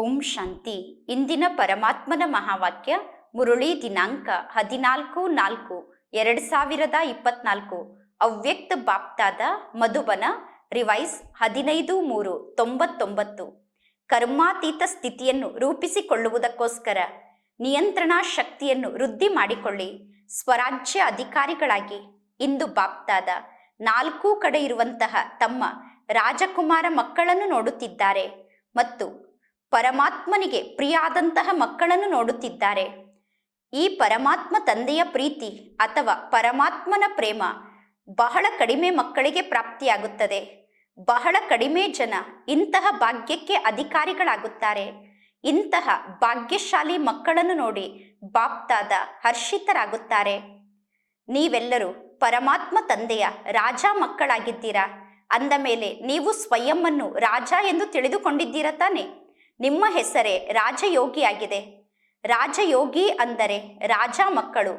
ಓಂ ಶಾಂತಿ. ಇಂದಿನ ಪರಮಾತ್ಮನ ಮಹಾವಾಕ್ಯ, ಮುರುಳಿ ದಿನಾಂಕ ಹದಿನಾಲ್ಕು ನಾಲ್ಕು, ಎರಡು ಸಾವಿರದ ಇಪ್ಪತ್ನಾಲ್ಕು. ಅವ್ಯಕ್ತ ಬಾಪ್ತಾದ ಮಧುಬನ, ರಿವೈಸ್ ಹದಿನೈದು ಮೂರು ತೊಂಬತ್ತೊಂಬತ್ತು. ಕರ್ಮಾತೀತ ಸ್ಥಿತಿಯನ್ನು ರೂಪಿಸಿಕೊಳ್ಳುವುದಕ್ಕೋಸ್ಕರ ನಿಯಂತ್ರಣಾ ಶಕ್ತಿಯನ್ನು ವೃದ್ಧಿ ಮಾಡಿಕೊಳ್ಳಿ. ಸ್ವರಾಜ್ಯ ಅಧಿಕಾರಿಗಳಾಗಿ ಇಂದು ಬಾಪ್ತಾದ ನಾಲ್ಕೂ ಕಡೆ ಇರುವಂತಹ ತಮ್ಮ ರಾಜಕುಮಾರ ಮಕ್ಕಳನ್ನು ನೋಡುತ್ತಿದ್ದಾರೆ. ಮತ್ತು ಪರಮಾತ್ಮನಿಗೆ ಪ್ರಿಯಾದಂತಹ ಮಕ್ಕಳನ್ನು ನೋಡುತ್ತಿದ್ದಾರೆ. ಈ ಪರಮಾತ್ಮ ತಂದೆಯ ಪ್ರೀತಿ ಅಥವಾ ಪರಮಾತ್ಮನ ಪ್ರೇಮ ಬಹಳ ಕಡಿಮೆ ಮಕ್ಕಳಿಗೆ ಪ್ರಾಪ್ತಿಯಾಗುತ್ತದೆ. ಬಹಳ ಕಡಿಮೆ ಜನ ಇಂತಹ ಭಾಗ್ಯಕ್ಕೆ ಅಧಿಕಾರಿಗಳಾಗುತ್ತಾರೆ. ಇಂತಹ ಭಾಗ್ಯಶಾಲಿ ಮಕ್ಕಳನ್ನು ನೋಡಿ ಬಾಪ್ತಾದ ಹರ್ಷಿತರಾಗುತ್ತಾರೆ. ನೀವೆಲ್ಲರೂ ಪರಮಾತ್ಮ ತಂದೆಯ ರಾಜ ಮಕ್ಕಳಾಗಿದ್ದೀರಾ? ಅಂದ ಮೇಲೆ ನೀವು ಸ್ವಯಂವನ್ನು ರಾಜ ಎಂದು ತಿಳಿದುಕೊಂಡಿದ್ದೀರಾ ತಾನೆ? ನಿಮ್ಮ ಹೆಸರೇ ರಾಜಯೋಗಿಯಾಗಿದೆ ರಾಜಯೋಗಿ ಅಂದರೆ ರಾಜ ಮಕ್ಕಳು.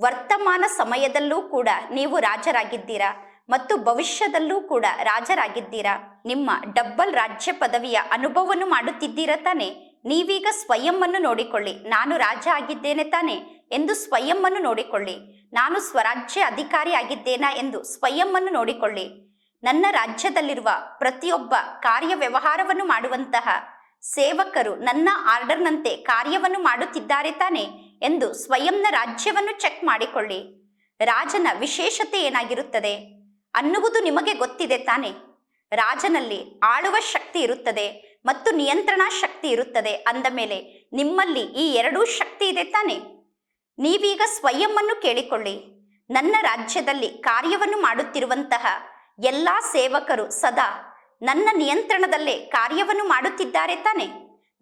ವರ್ತಮಾನ ಸಮಯದಲ್ಲೂ ಕೂಡ ನೀವು ರಾಜರಾಗಿದ್ದೀರಾ ಮತ್ತು ಭವಿಷ್ಯದಲ್ಲೂ ಕೂಡ ರಾಜರಾಗಿದ್ದೀರಾ? ನಿಮ್ಮ ಡಬ್ಬಲ್ ರಾಜ್ಯ ಪದವಿಯ ಅನುಭವವನ್ನು ಮಾಡುತ್ತಿದ್ದೀರಾ ತಾನೆ? ನೀವೀಗ ಸ್ವಯಂವನ್ನು ನೋಡಿಕೊಳ್ಳಿ. ನಾನು ರಾಜ ಆಗಿದ್ದೇನೆ ತಾನೆ? ಎಂದು ಸ್ವಯಂವನ್ನು ನೋಡಿಕೊಳ್ಳಿ. ನಾನು ಸ್ವರಾಜ್ಯ ಅಧಿಕಾರಿ ಆಗಿದ್ದೇನಾ ಎಂದು ಸ್ವಯಂವನ್ನು ನೋಡಿಕೊಳ್ಳಿ. ನನ್ನ ರಾಜ್ಯದಲ್ಲಿರುವ ಪ್ರತಿಯೊಬ್ಬ ಕಾರ್ಯ ವ್ಯವಹಾರವನ್ನು ಮಾಡುವಂತಹ ಸೇವಕರು ನನ್ನ ಆರ್ಡರ್ನಂತೆ ಕಾರ್ಯವನ್ನು ಮಾಡುತ್ತಿದ್ದಾರೆ ತಾನೆ ಎಂದು ಸ್ವಯಂನ ರಾಜ್ಯವನ್ನು ಚೆಕ್ ಮಾಡಿಕೊಳ್ಳಿ. ರಾಜನ ವಿಶೇಷತೆ ಏನಾಗಿರುತ್ತದೆ? ಅನ್ನುವುದು ನಿಮಗೆ ಗೊತ್ತಿದೆ ತಾನೆ. ರಾಜನಲ್ಲಿ ಆಳುವ ಶಕ್ತಿ ಇರುತ್ತದೆ ಮತ್ತು ನಿಯಂತ್ರಣ ಶಕ್ತಿ ಇರುತ್ತದೆ ಅಂದ ಮೇಲೆ ನಿಮ್ಮಲ್ಲಿ ಈ ಎರಡೂ ಶಕ್ತಿ ಇದೆ ತಾನೆ. ನೀವೀಗ ಸ್ವಯಂವನ್ನು ಕೇಳಿಕೊಳ್ಳಿ. ನನ್ನ ರಾಜ್ಯದಲ್ಲಿ ಕಾರ್ಯವನ್ನು ಮಾಡುತ್ತಿರುವಂತಹ ಎಲ್ಲ ಸೇವಕರು ಸದಾ ನನ್ನ ನಿಯಂತ್ರಣದಲ್ಲೇ ಕಾರ್ಯವನ್ನು ಮಾಡುತ್ತಿದ್ದಾರೆ ತಾನೆ.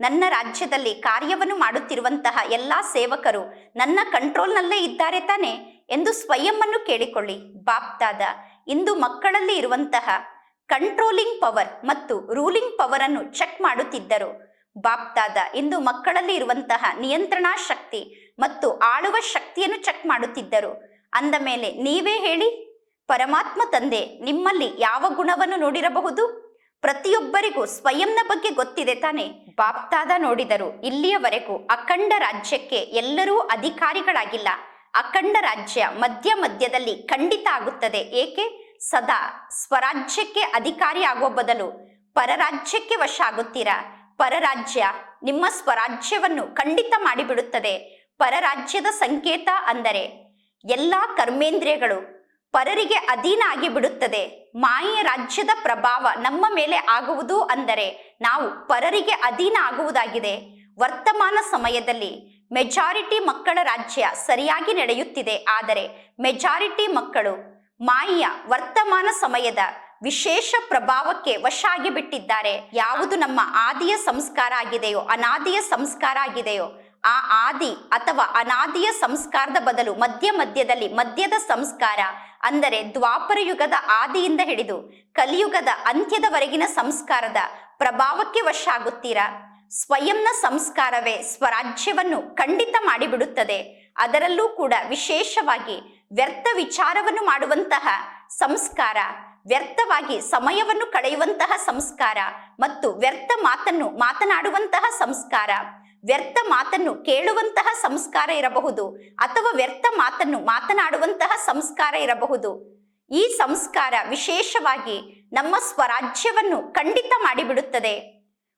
ನನ್ನ ರಾಜ್ಯದಲ್ಲಿ ಕಾರ್ಯವನ್ನು ಮಾಡುತ್ತಿರುವಂತಹ ಎಲ್ಲ ಸೇವಕರು ನನ್ನ ಕಂಟ್ರೋಲ್ನಲ್ಲೇ ಇದ್ದಾರೆ ತಾನೆ ಎಂದು ಸ್ವಯಂವನ್ನು ಕೇಳಿಕೊಳ್ಳಿ. ಬಾಪ್ತಾದ, ಇಂದು ಮಕ್ಕಳಲ್ಲಿ ಇರುವಂತಹ ಕಂಟ್ರೋಲಿಂಗ್ ಪವರ್ ಮತ್ತು ರೂಲಿಂಗ್ ಪವರ್ ಅನ್ನು ಚೆಕ್ ಮಾಡುತ್ತಿದ್ದರು. ಬಾಪ್ತಾದ, ಇಂದು ಮಕ್ಕಳಲ್ಲಿ ಇರುವಂತಹ ನಿಯಂತ್ರಣಾ ಶಕ್ತಿ ಮತ್ತು ಆಳುವ ಶಕ್ತಿಯನ್ನು ಚೆಕ್ ಮಾಡುತ್ತಿದ್ದರು. ಅಂದ ಮೇಲೆ ನೀವೇ ಹೇಳಿ, ಪರಮಾತ್ಮ ತಂದೆ ನಿಮ್ಮಲ್ಲಿ ಯಾವ ಗುಣವನ್ನು ನೋಡಿರಬಹುದು? ಪ್ರತಿಯೊಬ್ಬರಿಗೂ ಸ್ವಯಂನ ಬಗ್ಗೆ ಗೊತ್ತಿದೆ ತಾನೆ. ಬಾಪ್ತಾದ ನೋಡಿದರು, ಇಲ್ಲಿಯವರೆಗೂ ಅಖಂಡ ರಾಜ್ಯಕ್ಕೆ ಎಲ್ಲರೂ ಅಧಿಕಾರಿಗಳಾಗಿಲ್ಲ. ಅಖಂಡ ರಾಜ್ಯ ಮಧ್ಯ ಮಧ್ಯದಲ್ಲಿ ಖಂಡಿತ ಆಗುತ್ತದೆ. ಏಕೆ? ಸದಾ ಸ್ವರಾಜ್ಯಕ್ಕೆ ಅಧಿಕಾರಿ ಆಗುವ ಬದಲು ಪರರಾಜ್ಯಕ್ಕೆ ವಶ ಆಗುತ್ತೀರಾ? ಪರರಾಜ್ಯ ನಿಮ್ಮ ಸ್ವರಾಜ್ಯವನ್ನು ಖಂಡಿತ ಮಾಡಿಬಿಡುತ್ತದೆ. ಪರರಾಜ್ಯದ ಸಂಕೇತ ಅಂದರೆ ಎಲ್ಲ ಕರ್ಮೇಂದ್ರಿಯಗಳು ಪರರಿಗೆ ಅಧೀನ ಆಗಿ ಬಿಡುತ್ತದೆ ಮಾಯೆಯ ರಾಜ್ಯದ ಪ್ರಭಾವ ನಮ್ಮ ಮೇಲೆ ಆಗುವುದು ಅಂದರೆ ನಾವು ಪರರಿಗೆ ಅಧೀನ ಆಗುವುದಾಗಿದೆ. ವರ್ತಮಾನ ಸಮಯದಲ್ಲಿ ಮೆಜಾರಿಟಿ ಮಕ್ಕಳ ರಾಜ್ಯ ಸರಿಯಾಗಿ ನಡೆಯುತ್ತಿದೆ. ಆದರೆ ಮೆಜಾರಿಟಿ ಮಕ್ಕಳು ಮಾಯೆಯ ವರ್ತಮಾನ ಸಮಯದ ವಿಶೇಷ ಪ್ರಭಾವಕ್ಕೆ ವಶ ಆಗಿ ಬಿಟ್ಟಿದ್ದಾರೆ ಯಾವುದು ನಮ್ಮ ಆದಿಯ ಸಂಸ್ಕಾರ ಆಗಿದೆಯೋ, ಅನಾದಿಯ ಸಂಸ್ಕಾರ ಆಗಿದೆಯೋ, ಆ ಆದಿ ಅಥವಾ ಅನಾದಿಯ ಸಂಸ್ಕಾರದ ಬದಲು ಮಧ್ಯ ಮಧ್ಯದಲ್ಲಿ ಮಧ್ಯದ ಸಂಸ್ಕಾರ ಅಂದರೆ ದ್ವಾಪರ ಯುಗದ ಆದಿಯಿಂದ ಹಿಡಿದು ಕಲಿಯುಗದ ಅಂತ್ಯದವರೆಗಿನ ಸಂಸ್ಕಾರದ ಪ್ರಭಾವಕ್ಕೆ ವಶ ಆಗುತ್ತೀರಾ ಸ್ವಯಂನ ಸಂಸ್ಕಾರವೇ ಸ್ವರಾಜ್ಯವನ್ನು ಖಂಡಿತ ಮಾಡಿಬಿಡುತ್ತದೆ. ಅದರಲ್ಲೂ ಕೂಡ ವಿಶೇಷವಾಗಿ ವ್ಯರ್ಥ ವಿಚಾರವನ್ನು ಮಾಡುವಂತಹ ಸಂಸ್ಕಾರ, ವ್ಯರ್ಥವಾಗಿ ಸಮಯವನ್ನು ಕಳೆಯುವಂತಹ ಸಂಸ್ಕಾರ ಮತ್ತು ವ್ಯರ್ಥ ಮಾತನ್ನು ಮಾತನಾಡುವಂತಹ ಸಂಸ್ಕಾರ. ವ್ಯರ್ಥ ಮಾತನ್ನು ಕೇಳುವಂತಹ ಸಂಸ್ಕಾರ ಇರಬಹುದು ಅಥವಾ ವ್ಯರ್ಥ ಮಾತನ್ನು ಮಾತನಾಡುವಂತಹ ಸಂಸ್ಕಾರ ಇರಬಹುದು. ಈ ಸಂಸ್ಕಾರ ವಿಶೇಷವಾಗಿ ನಮ್ಮ ಸ್ವರಾಜ್ಯವನ್ನು ಖಂಡಿತ ಮಾಡಿಬಿಡುತ್ತದೆ.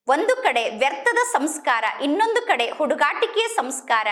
ಒಂದು ಕಡೆ ವ್ಯರ್ಥದ ಸಂಸ್ಕಾರ, ಇನ್ನೊಂದು ಕಡೆ ಹುಡುಗಾಟಿಕೆಯ ಸಂಸ್ಕಾರ.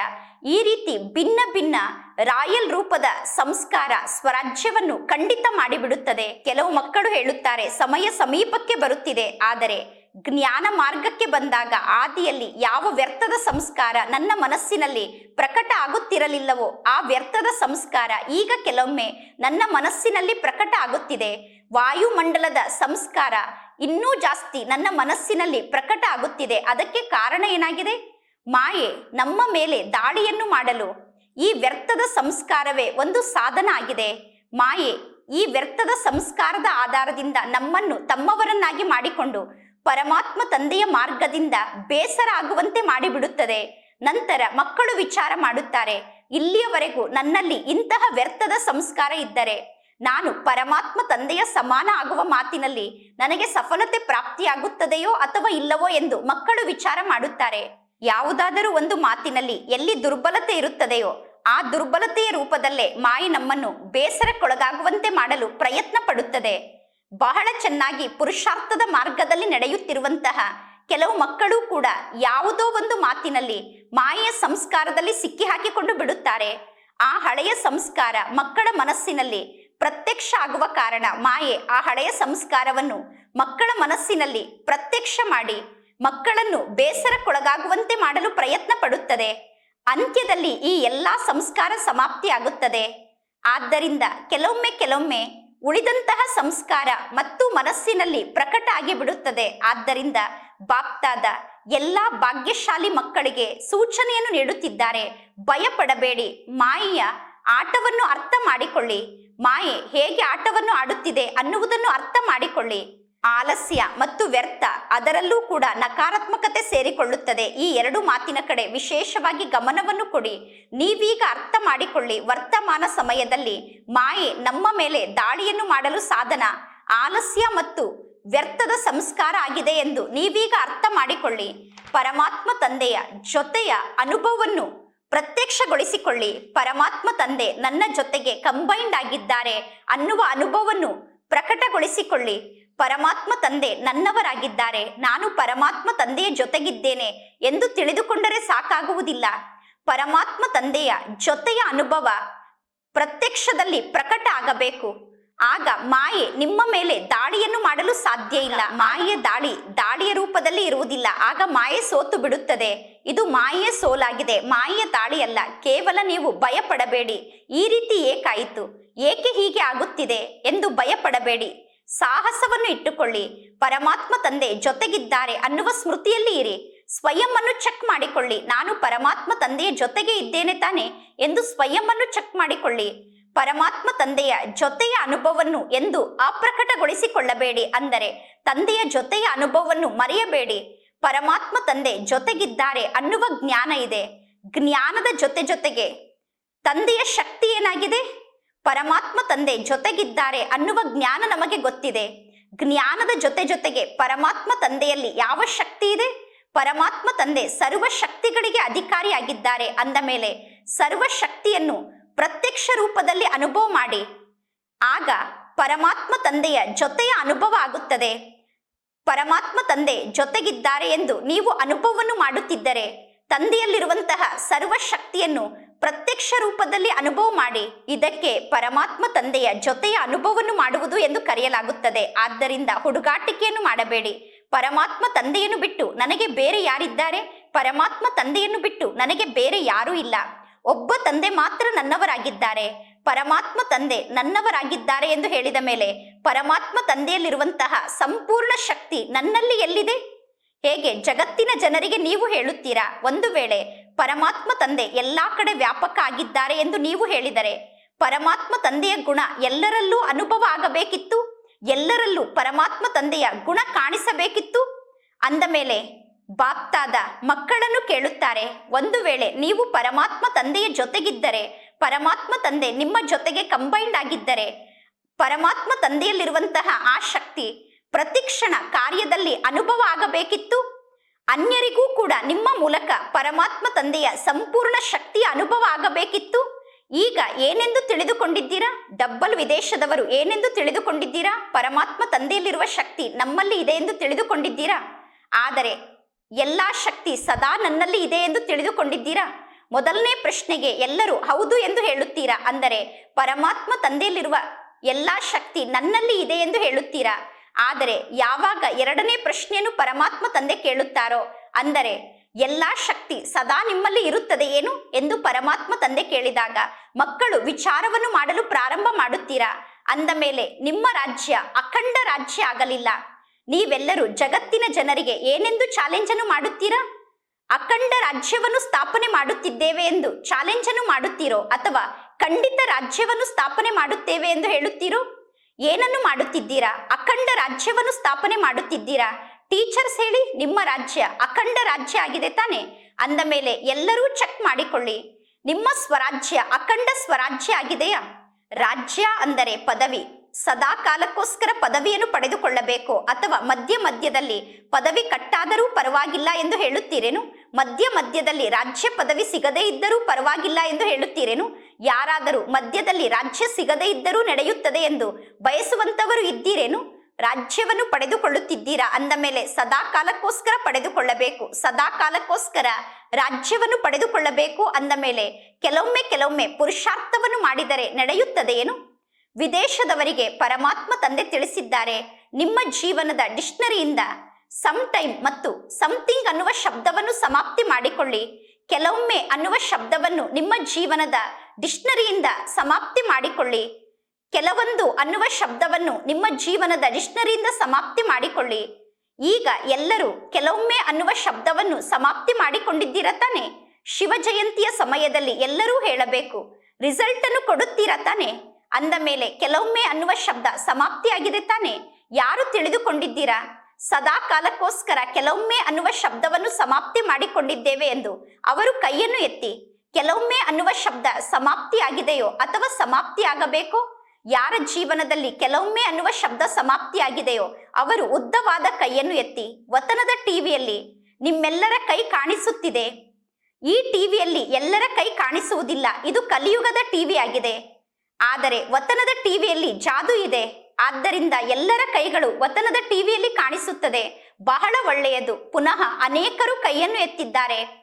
ಈ ರೀತಿ ಭಿನ್ನ ಭಿನ್ನ ರಾಯಲ್ ರೂಪದ ಸಂಸ್ಕಾರ ಸ್ವರಾಜ್ಯವನ್ನು ಖಂಡಿತ ಮಾಡಿಬಿಡುತ್ತದೆ. ಕೆಲವು ಮಕ್ಕಳು ಹೇಳುತ್ತಾರೆ, ಸಮಯ ಸಮೀಪಕ್ಕೆ ಬರುತ್ತಿದೆ, ಆದರೆ ಜ್ಞಾನ ಮಾರ್ಗಕ್ಕೆ ಬಂದಾಗ ಆದಿಯಲ್ಲಿ ಯಾವ ವ್ಯರ್ಥದ ಸಂಸ್ಕಾರ ನನ್ನ ಮನಸ್ಸಿನಲ್ಲಿ ಪ್ರಕಟ ಆಗುತ್ತಿರಲಿಲ್ಲವೋ ಆ ವ್ಯರ್ಥದ ಸಂಸ್ಕಾರ ಈಗ ಕೆಲವೊಮ್ಮೆ ನನ್ನ ಮನಸ್ಸಿನಲ್ಲಿ ಪ್ರಕಟ ಆಗುತ್ತಿದೆ. ವಾಯುಮಂಡಲದ ಸಂಸ್ಕಾರ ಇನ್ನೂ ಜಾಸ್ತಿ ನನ್ನ ಮನಸ್ಸಿನಲ್ಲಿ ಪ್ರಕಟ ಆಗುತ್ತಿದೆ. ಅದಕ್ಕೆ ಕಾರಣ ಏನಾಗಿದೆ? ಮಾಯೆ ನಮ್ಮ ಮೇಲೆ ದಾಳಿಯನ್ನು ಮಾಡಲು ಈ ವ್ಯರ್ಥದ ಸಂಸ್ಕಾರವೇ ಒಂದು ಸಾಧನ ಆಗಿದೆ. ಮಾಯೆ ಈ ವ್ಯರ್ಥದ ಸಂಸ್ಕಾರದ ಆಧಾರದಿಂದ ನಮ್ಮನ್ನು ತಮ್ಮವರನ್ನಾಗಿ ಮಾಡಿಕೊಂಡು ಪರಮಾತ್ಮ ತಂದೆಯ ಮಾರ್ಗದಿಂದ ಬೇಸರ ಆಗುವಂತೆ ಮಾಡಿಬಿಡುತ್ತದೆ. ನಂತರ ಮಕ್ಕಳು ವಿಚಾರ ಮಾಡುತ್ತಾರೆ. ಇಲ್ಲಿಯವರೆಗೂ ನನ್ನಲ್ಲಿ ಇಂತಹ ವ್ಯರ್ಥದ ಸಂಸ್ಕಾರ ಇದ್ದರೆ, ನಾನು ಪರಮಾತ್ಮ ತಂದೆಯ ಸಮಾನ ಆಗುವ ಮಾತಿನಲ್ಲಿ ನನಗೆ ಸಫಲತೆ ಪ್ರಾಪ್ತಿಯಾಗುತ್ತದೆಯೋ ಅಥವಾ ಇಲ್ಲವೋ ಎಂದು ಮಕ್ಕಳು ವಿಚಾರ ಮಾಡುತ್ತಾರೆ. ಯಾವುದಾದರೂ ಒಂದು ಮಾತಿನಲ್ಲಿ ಎಲ್ಲಿ ದುರ್ಬಲತೆ ಇರುತ್ತದೆಯೋ, ಆ ದುರ್ಬಲತೆಯ ರೂಪದಲ್ಲೇ ಮಾಯಿ ನಮ್ಮನ್ನು ಬೇಸರಕ್ಕೊಳಗಾಗುವಂತೆ ಮಾಡಲು ಪ್ರಯತ್ನ ಪಡುತ್ತದೆ ಬಹಳ ಚೆನ್ನಾಗಿ ಪುರುಷಾರ್ಥದ ಮಾರ್ಗದಲ್ಲಿ ನಡೆಯುತ್ತಿರುವಂತಹ ಕೆಲವು ಮಕ್ಕಳು ಕೂಡ ಯಾವುದೋ ಒಂದು ಮಾತಿನಲ್ಲಿ ಮಾಯೆಯ ಸಂಸ್ಕಾರದಲ್ಲಿ ಸಿಕ್ಕಿ ಹಾಕಿಕೊಂಡು ಬಿಡುತ್ತಾರೆ. ಆ ಹಳೆಯ ಸಂಸ್ಕಾರ ಮಕ್ಕಳ ಮನಸ್ಸಿನಲ್ಲಿ ಪ್ರತ್ಯಕ್ಷ ಆಗುವ ಕಾರಣ ಮಾಯೆ ಆ ಹಳೆಯ ಸಂಸ್ಕಾರವನ್ನು ಮಕ್ಕಳ ಮನಸ್ಸಿನಲ್ಲಿ ಪ್ರತ್ಯಕ್ಷ ಮಾಡಿ ಮಕ್ಕಳನ್ನು ಬೇಸರಕ್ಕೊಳಗಾಗುವಂತೆ ಮಾಡಲು ಪ್ರಯತ್ನ ಪಡುತ್ತದೆ. ಅಂತ್ಯದಲ್ಲಿ ಈ ಎಲ್ಲಾ ಸಂಸ್ಕಾರ ಸಮಾಪ್ತಿಯಾಗುತ್ತದೆ. ಆದ್ದರಿಂದ ಕೆಲವೊಮ್ಮೆ ಕೆಲವೊಮ್ಮೆ ಉಳಿದಂತಹ ಸಂಸ್ಕಾರ ಮತ್ತು ಮನಸ್ಸಿನಲ್ಲಿ ಪ್ರಕಟ ಆಗಿಬಿಡುತ್ತದೆ ಆದ್ದರಿಂದ ಬಾಪ್ತಾದ ಎಲ್ಲ ಭಾಗ್ಯಶಾಲಿ ಮಕ್ಕಳಿಗೆ ಸೂಚನೆಯನ್ನು ನೀಡುತ್ತಿದ್ದಾರೆ. ಭಯಪಡಬೇಡಿ. ಮಾಯೆಯ ಆಟವನ್ನು ಅರ್ಥ ಮಾಡಿಕೊಳ್ಳಿ. ಮಾಯೆ ಹೇಗೆ ಆಟವನ್ನು ಆಡುತ್ತಿದೆ ಅನ್ನುವುದನ್ನು ಅರ್ಥ ಮಾಡಿಕೊಳ್ಳಿ. ಆಲಸ್ಯ ಮತ್ತು ವ್ಯರ್ಥ ಅದರಲ್ಲೂ ಕೂಡ ನಕಾರಾತ್ಮಕತೆ ಸೇರಿಕೊಳ್ಳುತ್ತದೆ. ಈ ಎರಡು ಮಾತಿನ ಕಡೆ ವಿಶೇಷವಾಗಿ ಗಮನವನ್ನು ಕೊಡಿ. ನೀವೀಗ ಅರ್ಥ ಮಾಡಿಕೊಳ್ಳಿ. ವರ್ತಮಾನ ಸಮಯದಲ್ಲಿ ಮಾಯೆ ನಮ್ಮ ಮೇಲೆ ದಾಳಿಯನ್ನು ಮಾಡಲು ಸಾಧನ. ಆಲಸ್ಯ ಮತ್ತು ವ್ಯರ್ಥದ ಸಂಸ್ಕಾರ ಆಗಿದೆ ಎಂದು ನೀವೀಗ ಅರ್ಥ ಮಾಡಿಕೊಳ್ಳಿ. ಪರಮಾತ್ಮ ತಂದೆಯ ಜೊತೆಯ ಅನುಭವವನ್ನು ಪ್ರತ್ಯಕ್ಷಗೊಳಿಸಿಕೊಳ್ಳಿ. ಪರಮಾತ್ಮ ತಂದೆ ನನ್ನ ಜೊತೆಗೆ ಕಂಬೈಂಡ್ ಆಗಿದ್ದಾರೆ ಅನ್ನುವ ಅನುಭವವನ್ನು ಪ್ರಕಟಗೊಳಿಸಿಕೊಳ್ಳಿ. ಪರಮಾತ್ಮ ತಂದೆ ನನ್ನವರಾಗಿದ್ದಾರೆ. ನಾನು ಪರಮಾತ್ಮ ತಂದೆಯ ಜೊತೆಗಿದ್ದೇನೆ ಎಂದು ತಿಳಿದುಕೊಂಡರೆ ಸಾಕಾಗುವುದಿಲ್ಲ. ಪರಮಾತ್ಮ ತಂದೆಯ ಜೊತೆಯ ಅನುಭವ ಪ್ರತ್ಯಕ್ಷದಲ್ಲಿ ಪ್ರಕಟ ಆಗಬೇಕು. ಆಗ ಮಾಯೆ ನಿಮ್ಮ ಮೇಲೆ ದಾಳಿಯನ್ನು ಮಾಡಲು ಸಾಧ್ಯ ಇಲ್ಲ. ಮಾಯೆಯ ದಾಳಿ ದಾಳಿಯ ರೂಪದಲ್ಲಿ ಇರುವುದಿಲ್ಲ. ಆಗ ಮಾಯೆ ಸೋತು ಬಿಡುತ್ತದೆ. ಇದು ಮಾಯೆಯ ಸೋಲಾಗಿದೆ. ಮಾಯೆಯ ದಾಳಿಯಲ್ಲ ಕೇವಲ ನೀವು ಭಯಪಡಬೇಡಿ. ಈ ರೀತಿ ಏಕಾಯಿತು. ಏಕೆ ಹೀಗೆ ಆಗುತ್ತಿದೆ ಎಂದು ಭಯಪಡಬೇಡಿ. ಸಾಹಸವನ್ನು ಇಟ್ಟುಕೊಳ್ಳಿ. ಪರಮಾತ್ಮ ತಂದೆ ಜೊತೆಗಿದ್ದಾರೆ ಅನ್ನುವ ಸ್ಮೃತಿಯಲ್ಲಿ ಇರಿ. ಸ್ವಯಂ ಅನ್ನು ಚೆಕ್ ಮಾಡಿಕೊಳ್ಳಿ. ನಾನು ಪರಮಾತ್ಮ ತಂದೆಯ ಜೊತೆಗೆ ಇದ್ದೇನೆ ತಾನೆ ಎಂದು ಸ್ವಯಂ ಅನ್ನು ಚೆಕ್ ಮಾಡಿಕೊಳ್ಳಿ. ಪರಮಾತ್ಮ ತಂದೆಯ ಜೊತೆಯ ಅನುಭವವನ್ನು ಎಂದು ಅಪ್ರಕಟಗೊಳಿಸಿಕೊಳ್ಳಬೇಡಿ ಅಂದರೆ ತಂದೆಯ ಜೊತೆಯ ಅನುಭವವನ್ನು ಮರೆಯಬೇಡಿ. ಪರಮಾತ್ಮ ತಂದೆ ಜೊತೆಗಿದ್ದಾರೆ ಅನ್ನುವ ಜ್ಞಾನ ಇದೆ. ಜ್ಞಾನದ ಜೊತೆ ಜೊತೆಗೆ ತಂದೆಯ ಶಕ್ತಿ ಏನಾಗಿದೆ? ಪರಮಾತ್ಮ ತಂದೆ ಜೊತೆಗಿದ್ದಾರೆ ಅನ್ನುವ ಜ್ಞಾನ ನಮಗೆ ಗೊತ್ತಿದೆ. ಜ್ಞಾನದ ಜೊತೆ ಜೊತೆಗೆ ಪರಮಾತ್ಮ ತಂದೆಯಲ್ಲಿ ಯಾವ ಶಕ್ತಿ ಇದೆ? ಪರಮಾತ್ಮ ತಂದೆ ಸರ್ವ ಶಕ್ತಿಗಳಿಗೆ ಅಧಿಕಾರಿಯಾಗಿದ್ದಾರೆ ಅಂದ ಮೇಲೆ ಸರ್ವ ಶಕ್ತಿಯನ್ನು ಪ್ರತ್ಯಕ್ಷ ರೂಪದಲ್ಲಿ ಅನುಭವ ಮಾಡಿ. ಆಗ ಪರಮಾತ್ಮ ತಂದೆಯ ಜೊತೆಯ ಅನುಭವ ಆಗುತ್ತದೆ. ಪರಮಾತ್ಮ ತಂದೆ ಜೊತೆಗಿದ್ದಾರೆ ಎಂದು ನೀವು ಅನುಭವವನ್ನು ಮಾಡುತ್ತಿದ್ದರೆ ತಂದೆಯಲ್ಲಿರುವಂತಹ ಸರ್ವ ಶಕ್ತಿಯನ್ನು ಪ್ರತ್ಯಕ್ಷ ರೂಪದಲ್ಲಿ ಅನುಭವ ಮಾಡಿ. ಇದಕ್ಕೆ ಪರಮಾತ್ಮ ತಂದೆಯ ಜೊತೆಯ ಅನುಭವವನ್ನು ಮಾಡುವುದು ಎಂದು ಕರೆಯಲಾಗುತ್ತದೆ. ಆದ್ದರಿಂದ ಹುಡುಗಾಟಿಕೆಯನ್ನು ಮಾಡಬೇಡಿ. ಪರಮಾತ್ಮ ತಂದೆಯನ್ನು ಬಿಟ್ಟು ನನಗೆ ಬೇರೆ ಯಾರಿದ್ದಾರೆ? ಪರಮಾತ್ಮ ತಂದೆಯನ್ನು ಬಿಟ್ಟು ನನಗೆ ಬೇರೆ ಯಾರೂ ಇಲ್ಲ. ಒಬ್ಬ ತಂದೆ ಮಾತ್ರ ನನ್ನವರಾಗಿದ್ದಾರೆ. ಪರಮಾತ್ಮ ತಂದೆ ನನ್ನವರಾಗಿದ್ದಾರೆ ಎಂದು ಹೇಳಿದ ಮೇಲೆ ಪರಮಾತ್ಮ ತಂದೆಯಲ್ಲಿರುವಂತಹ ಸಂಪೂರ್ಣ ಶಕ್ತಿ ನನ್ನಲ್ಲಿ ಎಲ್ಲಿದೆ? ಹೇಗೆ ಜಗತ್ತಿನ ಜನರಿಗೆ ನೀವು ಹೇಳುತ್ತೀರಾ? ಒಂದು ವೇಳೆ ಪರಮಾತ್ಮ ತಂದೆ ಎಲ್ಲ ಕಡೆ ವ್ಯಾಪಕ ಆಗಿದ್ದಾರೆ ಎಂದು ನೀವು ಹೇಳಿದರೆ, ಪರಮಾತ್ಮ ತಂದೆಯ ಗುಣ ಎಲ್ಲರಲ್ಲೂ ಅನುಭವ ಆಗಬೇಕಿತ್ತು? ಎಲ್ಲರಲ್ಲೂ ಪರಮಾತ್ಮ ತಂದೆಯ ಗುಣ ಕಾಣಿಸಬೇಕಿತ್ತು? ಅಂದ ಮೇಲೆ ಬಾಪ್ತಾದ ಮಕ್ಕಳನ್ನು ಕೇಳುತ್ತಾರೆ, ಒಂದು ವೇಳೆ ನೀವು ಪರಮಾತ್ಮ ತಂದೆಯ ಜೊತೆಗಿದ್ದರೆ, ಪರಮಾತ್ಮ ತಂದೆ ನಿಮ್ಮ ಜೊತೆಗೆ ಕಂಬೈಂಡ್ ಆಗಿದ್ದರೆ, ಪರಮಾತ್ಮ ತಂದೆಯಲ್ಲಿರುವಂತಹ ಆ ಶಕ್ತಿ ಪ್ರತಿಕ್ಷಣ ಕಾರ್ಯದಲ್ಲಿ ಅನುಭವ ಆಗಬೇಕಿತ್ತು? ಅನ್ಯರಿಗೂ ಕೂಡ ನಿಮ್ಮ ಮೂಲಕ ಪರಮಾತ್ಮ ತಂದೆಯ ಸಂಪೂರ್ಣ ಶಕ್ತಿಯ ಅನುಭವ ಆಗಬೇಕಿತ್ತು. ಈಗ ಏನೆಂದು ತಿಳಿದುಕೊಂಡಿದ್ದೀರಾ? ಡಬ್ಬಲ್ ವಿದೇಶದವರು ಏನೆಂದು ತಿಳಿದುಕೊಂಡಿದ್ದೀರಾ? ಪರಮಾತ್ಮ ತಂದೆಯಲ್ಲಿರುವ ಶಕ್ತಿ ನಮ್ಮಲ್ಲಿ ಇದೆ ಎಂದು ತಿಳಿದುಕೊಂಡಿದ್ದೀರಾ? ಆದರೆ ಎಲ್ಲ ಶಕ್ತಿ ಸದಾ ನನ್ನಲ್ಲಿ ಇದೆ ಎಂದು ತಿಳಿದುಕೊಂಡಿದ್ದೀರಾ? ಮೊದಲನೇ ಪ್ರಶ್ನೆಗೆ ಎಲ್ಲರೂ ಹೌದು ಎಂದು ಹೇಳುತ್ತೀರಾ? ಅಂದರೆ ಪರಮಾತ್ಮ ತಂದೆಯಲ್ಲಿರುವ ಎಲ್ಲ ಶಕ್ತಿ ನನ್ನಲ್ಲಿ ಇದೆ ಎಂದು ಹೇಳುತ್ತೀರಾ? ಆದರೆ ಯಾವಾಗ ಎರಡನೇ ಪ್ರಶ್ನೆಯನ್ನು ಪರಮಾತ್ಮ ತಂದೆ ಕೇಳುತ್ತಾರೋ, ಅಂದರೆ ಎಲ್ಲಾ ಶಕ್ತಿ ಸದಾ ನಿಮ್ಮಲ್ಲಿ ಇರುತ್ತದೆ ಏನು ಎಂದು ಪರಮಾತ್ಮ ತಂದೆ ಕೇಳಿದಾಗ, ಮಕ್ಕಳು ವಿಚಾರವನ್ನು ಮಾಡಲು ಪ್ರಾರಂಭ ಮಾಡುತ್ತೀರಾ? ಅಂದ ಮೇಲೆ, ನಿಮ್ಮ ರಾಜ್ಯ ಅಖಂಡ ರಾಜ್ಯ ಆಗಲಿಲ್ಲ. ನೀವೆಲ್ಲರೂ ಜಗತ್ತಿನ ಜನರಿಗೆ ಏನೆಂದು ಚಾಲೆಂಜ್ ಅನ್ನು ಮಾಡುತ್ತೀರಾ? ಅಖಂಡ ರಾಜ್ಯವನ್ನು ಸ್ಥಾಪನೆ ಮಾಡುತ್ತಿದ್ದೇವೆ ಎಂದು ಚಾಲೆಂಜ್ ಅನ್ನು ಮಾಡುತ್ತೀರೋ ಅಥವಾ ಖಂಡಿತ ರಾಜ್ಯವನ್ನು ಸ್ಥಾಪನೆ ಮಾಡುತ್ತೇವೆ ಎಂದು ಹೇಳುತ್ತೀರೋ? ಏನನ್ನು ಮಾಡುತ್ತಿದ್ದೀರಾ? ಅಖಂಡ ರಾಜ್ಯವನ್ನು ಸ್ಥಾಪನೆ ಮಾಡುತ್ತಿದ್ದೀರಾ? ಟೀಚರ್ಸ್ ಹೇಳಿ, ನಿಮ್ಮ ರಾಜ್ಯ ಅಖಂಡ ರಾಜ್ಯ ಆಗಿದೆ ತಾನೆ. ಅಂದ ಮೇಲೆ ಎಲ್ಲರೂ ಚೆಕ್ ಮಾಡಿಕೊಳ್ಳಿ. ನಿಮ್ಮ ಸ್ವರಾಜ್ಯ ಅಖಂಡ ಸ್ವರಾಜ್ಯ ಆಗಿದೆಯಾ? ರಾಜ್ಯ ಅಂದರೆ ಪದವಿ. ಸದಾ ಕಾಲಕ್ಕೋಸ್ಕರ ಪದವಿಯನ್ನು ಪಡೆದುಕೊಳ್ಳಬೇಕು ಅಥವಾ ಮಧ್ಯ ಮಧ್ಯದಲ್ಲಿ ಪದವಿ ಕಟ್ಟಾದರೂ ಪರವಾಗಿಲ್ಲ ಎಂದು ಹೇಳುತ್ತೀರೇನು? ಮಧ್ಯ ಮಧ್ಯದಲ್ಲಿ ರಾಜ್ಯ ಪದವಿ ಸಿಗದೇ ಇದ್ದರೂ ಪರವಾಗಿಲ್ಲ ಎಂದು ಹೇಳುತ್ತೀರೇನು? ಯಾರಾದರೂ ಮಧ್ಯದಲ್ಲಿ ರಾಜ್ಯ ಸಿಗದೇ ಇದ್ದರೂ ನಡೆಯುತ್ತದೆ ಎಂದು ಬಯಸುವಂತವರು ಇದ್ದೀರೇನು? ರಾಜ್ಯವನ್ನು ಪಡೆದುಕೊಳ್ಳುತ್ತಿದ್ದೀರಾ? ಅಂದ ಮೇಲೆ ಸದಾ ಕಾಲಕ್ಕೋಸ್ಕರ ಪಡೆದುಕೊಳ್ಳಬೇಕು. ಸದಾ ಕಾಲಕ್ಕೋಸ್ಕರ ರಾಜ್ಯವನ್ನು ಪಡೆದುಕೊಳ್ಳಬೇಕು ಅಂದ ಮೇಲೆ ಕೆಲವೊಮ್ಮೆ ಕೆಲವೊಮ್ಮೆ ಪುರುಷಾರ್ಥವನ್ನು ಮಾಡಿದರೆ ನಡೆಯುತ್ತದೆಯೇನು? ವಿದೇಶದವರಿಗೆ ಪರಮಾತ್ಮ ತಂದೆ ತಿಳಿಸಿದ್ದಾರೆ. ನಿಮ್ಮ ಜೀವನದ ಡಿಕ್ಷನರಿಯಿಂದ ಸಮ್ ಟೈಮ್ ಮತ್ತು ಸಮಥಿಂಗ್ ಅನ್ನುವ ಶಬ್ದವನ್ನು ಸಮಾಪ್ತಿ ಮಾಡಿಕೊಳ್ಳಿ. ಕೆಲವೊಮ್ಮೆ ಅನ್ನುವ ಶಬ್ದವನ್ನು ನಿಮ್ಮ ಜೀವನದ ಡಿಕ್ಷನರಿಯಿಂದ ಸಮಾಪ್ತಿ ಮಾಡಿಕೊಳ್ಳಿ. ಕೆಲವೊಂದು ಅನ್ನುವ ಶಬ್ದವನ್ನು ನಿಮ್ಮ ಜೀವನದ ಡಿಕ್ಷನರಿಯಿಂದ ಸಮಾಪ್ತಿ ಮಾಡಿಕೊಳ್ಳಿ. ಈಗ ಎಲ್ಲರೂ ಕೆಲವೊಮ್ಮೆ ಅನ್ನುವ ಶಬ್ದವನ್ನು ಸಮಾಪ್ತಿ ಮಾಡಿಕೊಂಡಿದ್ದೀರ ತಾನೆ? ಶಿವ ಜಯಂತಿಯ ಸಮಯದಲ್ಲಿ ಎಲ್ಲರೂ ಹೇಳಬೇಕು, ರಿಸಲ್ಟ್ ಅನ್ನು ಕೊಡುತ್ತೀರಾ ತಾನೆ? ಅಂದ ಮೇಲೆ ಕೆಲವೊಮ್ಮೆ ಅನ್ನುವ ಶಬ್ದ ಸಮಾಪ್ತಿಯಾಗಿದೆ ತಾನೆ? ಯಾರು ತಿಳಿದುಕೊಂಡಿದ್ದೀರಾ? ಸದಾ ಕಾಲಕ್ಕೋಸ್ಕರ ಕೆಲವೊಮ್ಮೆ ಅನ್ನುವ ಶಬ್ದವನ್ನು ಸಮಾಪ್ತಿ ಮಾಡಿಕೊಂಡಿದ್ದೇವೆ ಎಂದು ಅವರು ಕೈಯನ್ನು ಎತ್ತಿ, ಕೆಲವೊಮ್ಮೆ ಅನ್ನುವ ಶಬ್ದ ಸಮಾಪ್ತಿಯಾಗಿದೆಯೋ ಅಥವಾ ಸಮಾಪ್ತಿಯಾಗಬೇಕೋ? ಯಾರ ಜೀವನದಲ್ಲಿ ಕೆಲವೊಮ್ಮೆ ಅನ್ನುವ ಶಬ್ದ ಸಮಾಪ್ತಿಯಾಗಿದೆಯೋ ಅವರು ಉದ್ದವಾದ ಕೈಯನ್ನು ಎತ್ತಿ, ವತನದ ಟಿವಿಯಲ್ಲಿ, ನಿಮ್ಮೆಲ್ಲರ ಕೈ ಕಾಣಿಸುತ್ತಿದೆ. ಈ ಟಿವಿಯಲ್ಲಿ ಎಲ್ಲರ ಕೈ ಕಾಣಿಸುವುದಿಲ್ಲ, ಇದು ಕಲಿಯುಗದ ಟಿವಿ ಆಗಿದೆ ಆದರೆ ವತನದ ಟಿವಿಯಲ್ಲಿ ಜಾದು ಇದೆ. ಆದ್ದರಿಂದ ಎಲ್ಲರ ಕೈಗಳು ವತನದ ಟಿವಿಯಲ್ಲಿ ಕಾಣಿಸುತ್ತದೆ. ಬಹಳ ಒಳ್ಳೆಯದು. ಪುನಃ ಅನೇಕರು ಕೈಯನ್ನು ಎತ್ತಿದ್ದಾರೆ.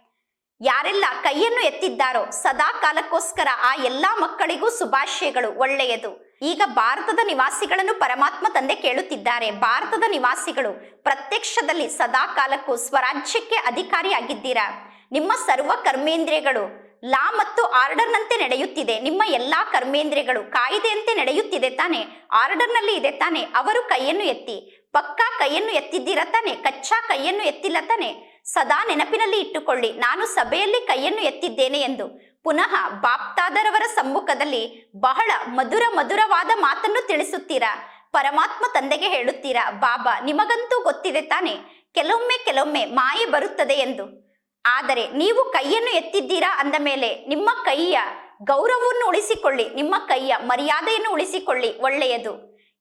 ಯಾರೆಲ್ಲ ಕೈಯನ್ನು ಎತ್ತಿದ್ದಾರೋ ಸದಾ ಕಾಲಕ್ಕೋಸ್ಕರ ಆ ಎಲ್ಲಾ ಮಕ್ಕಳಿಗೂ ಶುಭಾಶಯಗಳು. ಒಳ್ಳೆಯದು. ಈಗ ಭಾರತದ ನಿವಾಸಿಗಳನ್ನು ಪರಮಾತ್ಮ ತಂದೆ ಕೇಳುತ್ತಿದ್ದಾರೆ. ಭಾರತದ ನಿವಾಸಿಗಳು ಪ್ರತ್ಯಕ್ಷದಲ್ಲಿ ಸದಾ ಕಾಲಕ್ಕೂ ಸ್ವರಾಜ್ಯಕ್ಕೆ ಅಧಿಕಾರಿಯಾಗಿದ್ದೀರಾ? ನಿಮ್ಮ ಸರ್ವ ಕರ್ಮೇಂದ್ರಿಯಗಳು ಲಾ ಮತ್ತು ಆರ್ಡರ್ನಂತೆ ನಡೆಯುತ್ತಿದೆ. ನಿಮ್ಮ ಎಲ್ಲಾ ಕರ್ಮೇಂದ್ರಿಯಗಳು ಕಾಯಿದೆಯಂತೆ ನಡೆಯುತ್ತಿದೆ ತಾನೆ. ಆರ್ಡರ್ನಲ್ಲಿ ಇದೆ ತಾನೆ. ಅವರು ಕೈಯನ್ನು ಎತ್ತಿ. ಪಕ್ಕಾ ಕೈಯನ್ನು ಎತ್ತಿದ್ದೀರ ತಾನೆ. ಕಚ್ಚಾ ಕೈಯನ್ನು ಎತ್ತಿಲ್ಲ ತಾನೆ. ಸದಾ ನೆನಪಿನಲ್ಲಿ ಇಟ್ಟುಕೊಳ್ಳಿ. ನಾನು ಸಭೆಯಲ್ಲಿ ಕೈಯನ್ನು ಎತ್ತಿದ್ದೇನೆ ಎಂದು. ಪುನಃ ಬಾಪ್ತಾದರವರ ಸಮ್ಮುಖದಲ್ಲಿ ಬಹಳ ಮಧುರ ಮಧುರವಾದ ಮಾತನ್ನು ತಿಳಿಸುತ್ತೀರಾ? ಪರಮಾತ್ಮ ತಂದೆಗೆ ಹೇಳುತ್ತೀರಾ, ಬಾಬಾ, ನಿಮಗಂತೂ ಗೊತ್ತಿದೆ ತಾನೆ. ಕೆಲವೊಮ್ಮೆ ಕೆಲವೊಮ್ಮೆ ಮಾಯೆ ಬರುತ್ತದೆ ಎಂದು. ಆದರೆ ನೀವು ಕೈಯನ್ನು ಎತ್ತಿದ್ದೀರಾ ಅಂದ ಮೇಲೆ ನಿಮ್ಮ ಕೈಯ ಗೌರವವನ್ನು ಉಳಿಸಿಕೊಳ್ಳಿ, ನಿಮ್ಮ ಕೈಯ ಮರ್ಯಾದೆಯನ್ನು ಉಳಿಸಿಕೊಳ್ಳಿ, ಒಳ್ಳೆಯದು.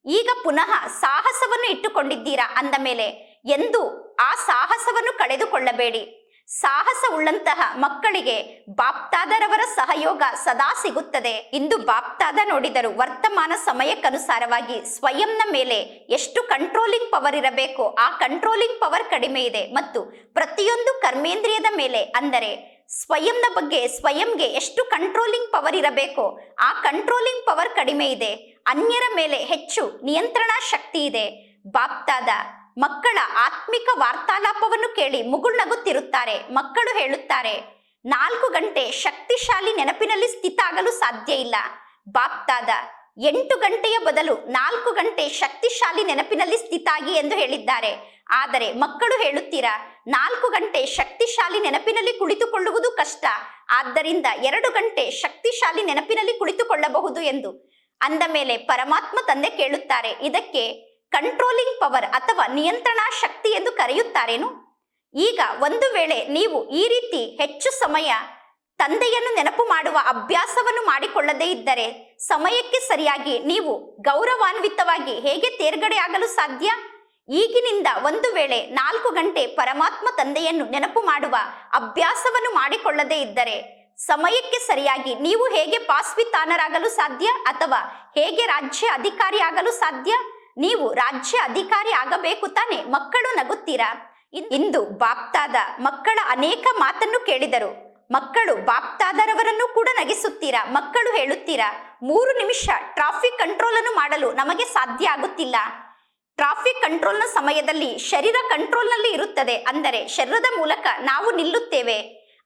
ಈಗ ಪುನಃ ಸಾಹಸವನ್ನು ಇಟ್ಟುಕೊಂಡಿದ್ದೀರಾ ಅಂದ ಮೇಲೆ, ಎಂದು ಆ ಸಾಹಸವನ್ನು ಕಳೆದುಕೊಳ್ಳಬೇಡಿ. ಸಾಹಸ ಉಳ್ಳಂತಹ ಮಕ್ಕಳಿಗೆ ಬಾಪ್ತಾದರವರ ಸಹಯೋಗ ಸದಾ ಸಿಗುತ್ತದೆ. ಇಂದು ಬಾಪ್ತಾದ ನೋಡಿದರು ವರ್ತಮಾನ ಸಮಯಕ್ಕನುಸಾರವಾಗಿ ಸ್ವಯಂನ ಮೇಲೆ ಎಷ್ಟು ಕಂಟ್ರೋಲಿಂಗ್ ಪವರ್ ಇರಬೇಕು, ಆ ಕಂಟ್ರೋಲಿಂಗ್ ಪವರ್ ಕಡಿಮೆ ಇದೆ. ಮತ್ತು ಪ್ರತಿಯೊಂದು ಕರ್ಮೇಂದ್ರಿಯದ ಮೇಲೆ ಅಂದರೆ ಸ್ವಯಂನ ಬಗ್ಗೆ, ಸ್ವಯಂಗೆ ಎಷ್ಟು ಕಂಟ್ರೋಲಿಂಗ್ ಪವರ್ ಇರಬೇಕು, ಆ ಕಂಟ್ರೋಲಿಂಗ್ ಪವರ್ ಕಡಿಮೆ ಇದೆ. ಅನ್ಯರ ಮೇಲೆ ಹೆಚ್ಚು ನಿಯಂತ್ರಣ ಶಕ್ತಿ ಇದೆ. ಬಾಪ್ತಾದ ಮಕ್ಕಳ ಆತ್ಮಿಕ ವಾರ್ತಾಲಾಪವನ್ನು ಕೇಳಿ ಮುಗುಳ್ನಗುತ್ತಿರುತ್ತಾರೆ ಮಕ್ಕಳು ಹೇಳುತ್ತಾರೆ, ನಾಲ್ಕು ಗಂಟೆ ಶಕ್ತಿಶಾಲಿ ನೆನಪಿನಲ್ಲಿ ಸ್ಥಿತ ಆಗಲು ಸಾಧ್ಯ ಇಲ್ಲ. ಬಾಪ್ತಾದ, ಎಂಟು ಗಂಟೆಯ ಬದಲು ನಾಲ್ಕು ಗಂಟೆ ಶಕ್ತಿಶಾಲಿ ನೆನಪಿನಲ್ಲಿ ಸ್ಥಿತಾಗಿ ಎಂದು ಹೇಳಿದ್ದಾರೆ. ಆದರೆ ಮಕ್ಕಳು ಹೇಳುತ್ತೀರಾ, ನಾಲ್ಕು ಗಂಟೆ ಶಕ್ತಿಶಾಲಿ ನೆನಪಿನಲ್ಲಿ ಕುಳಿತುಕೊಳ್ಳುವುದು ಕಷ್ಟ. ಆದ್ದರಿಂದ ಎರಡು ಗಂಟೆ ಶಕ್ತಿಶಾಲಿ ನೆನಪಿನಲ್ಲಿ ಕುಳಿತುಕೊಳ್ಳಬಹುದು ಎಂದು ಅಂದ ಮೇಲೆ ಪರಮಾತ್ಮ ತಂದೆ ಕೇಳುತ್ತಾರೆ, ಇದಕ್ಕೆ ಕಂಟ್ರೋಲಿಂಗ್ ಪವರ್ ಅಥವಾ ನಿಯಂತ್ರಣ ಶಕ್ತಿ ಎಂದು ಕರೆಯುತ್ತಾರೇನು? ಈಗ ಒಂದು ವೇಳೆ ನೀವು ಈ ರೀತಿ ಹೆಚ್ಚು ಸಮಯ ತಂದೆಯನ್ನು ನೆನಪು ಮಾಡುವ ಅಭ್ಯಾಸವನ್ನು ಮಾಡಿಕೊಳ್ಳದೇ ಇದ್ದರೆ ಸಮಯಕ್ಕೆ ಸರಿಯಾಗಿ ನೀವು ಗೌರವಾನ್ವಿತವಾಗಿ ಹೇಗೆ ತೇರ್ಗಡೆ ಆಗಲು ಸಾಧ್ಯ? ಈಗಿನಿಂದ ಒಂದು ವೇಳೆ ನಾಲ್ಕು ಗಂಟೆ ಪರಮಾತ್ಮ ತಂದೆಯನ್ನು ನೆನಪು ಮಾಡುವ ಅಭ್ಯಾಸವನ್ನು ಮಾಡಿಕೊಳ್ಳದೇ ಇದ್ದರೆ ಸಮಯಕ್ಕೆ ಸರಿಯಾಗಿ ನೀವು ಹೇಗೆ ಪಾಸ್ವಿತಾನರಾಗಲು ಸಾಧ್ಯ ಅಥವಾ ಹೇಗೆ ರಾಜ್ಯ ಅಧಿಕಾರಿಯಾಗಲು ಸಾಧ್ಯ? ನೀವು ರಾಜ್ಯ ಅಧಿಕಾರಿ ಆಗಬೇಕು ತಾನೆ? ಮಕ್ಕಳು ನಗುತ್ತೀರಾ? ಇಂದು ಬಾಪ್ತಾದ ಮಕ್ಕಳ ಅನೇಕ ಮಾತನ್ನು ಕೇಳಿದರು. ಮಕ್ಕಳು ಬಾಪ್ತಾದರವರನ್ನು ಕೂಡ ನಗಿಸುತ್ತೀರಾ? ಮಕ್ಕಳು ಹೇಳುತ್ತೀರಾ? ಮೂರು ನಿಮಿಷ ಟ್ರಾಫಿಕ್ ಕಂಟ್ರೋಲ್ ಅನ್ನು ಮಾಡಲು ನಮಗೆ ಸಾಧ್ಯ ಆಗುತ್ತಿಲ್ಲ. ಟ್ರಾಫಿಕ್ ಕಂಟ್ರೋಲ್ನ ಸಮಯದಲ್ಲಿ ಶರೀರ ಕಂಟ್ರೋಲ್ನಲ್ಲಿ ಇರುತ್ತದೆ ಅಂದರೆ ಶರೀರದ ಮೂಲಕ ನಾವು ನಿಲ್ಲುತ್ತೇವೆ.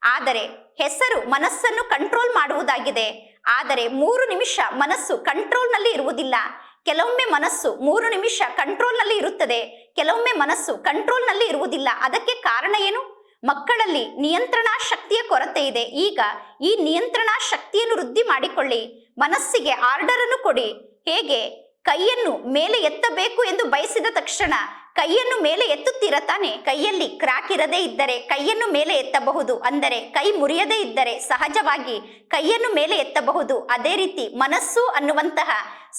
ಆದರೆ ಹೆಸರು ಮನಸ್ಸನ್ನು ಕಂಟ್ರೋಲ್ ಮಾಡುವುದಾಗಿದೆ. ಆದರೆ ಮೂರು ನಿಮಿಷ ಮನಸ್ಸು ಕಂಟ್ರೋಲ್ನಲ್ಲಿ ಇರುವುದಿಲ್ಲ. ಕೆಲವೊಮ್ಮೆ ಮನಸ್ಸು ಮೂರು ನಿಮಿಷ ಕಂಟ್ರೋಲ್ನಲ್ಲಿ ಇರುತ್ತದೆ. ಕೆಲವೊಮ್ಮೆ ಮನಸ್ಸು ಕಂಟ್ರೋಲ್ನಲ್ಲಿ ಇರುವುದಿಲ್ಲ. ಅದಕ್ಕೆ ಕಾರಣ ಏನು? ಮಕ್ಕಳಲ್ಲಿ ನಿಯಂತ್ರಣಾ ಶಕ್ತಿಯ ಕೊರತೆ ಇದೆ. ಈಗ ಈ ನಿಯಂತ್ರಣಾ ಶಕ್ತಿಯನ್ನು ವೃದ್ಧಿ ಮಾಡಿಕೊಳ್ಳಿ. ಮನಸ್ಸಿಗೆ ಆರ್ಡರ್ ಅನ್ನು ಕೊಡಿ. ಹೇಗೆ? ಕೈಯನ್ನು ಮೇಲೆ ಎತ್ತಬೇಕು ಎಂದು ಬಯಸಿದ ತಕ್ಷಣ ಕೈಯನ್ನು ಮೇಲೆ ಎತ್ತುತ್ತೀರ ತಾನೆ? ಕೈಯಲ್ಲಿ ಕ್ರಾಕ್ ಇರದೇ ಇದ್ದರೆ ಕೈಯನ್ನು ಮೇಲೆ ಎತ್ತಬಹುದು. ಅಂದರೆ ಕೈ ಮುರಿಯದೇ ಇದ್ದರೆ ಸಹಜವಾಗಿ ಕೈಯನ್ನು ಮೇಲೆ ಎತ್ತಬಹುದು. ಅದೇ ರೀತಿ ಮನಸ್ಸು ಅನ್ನುವಂತಹ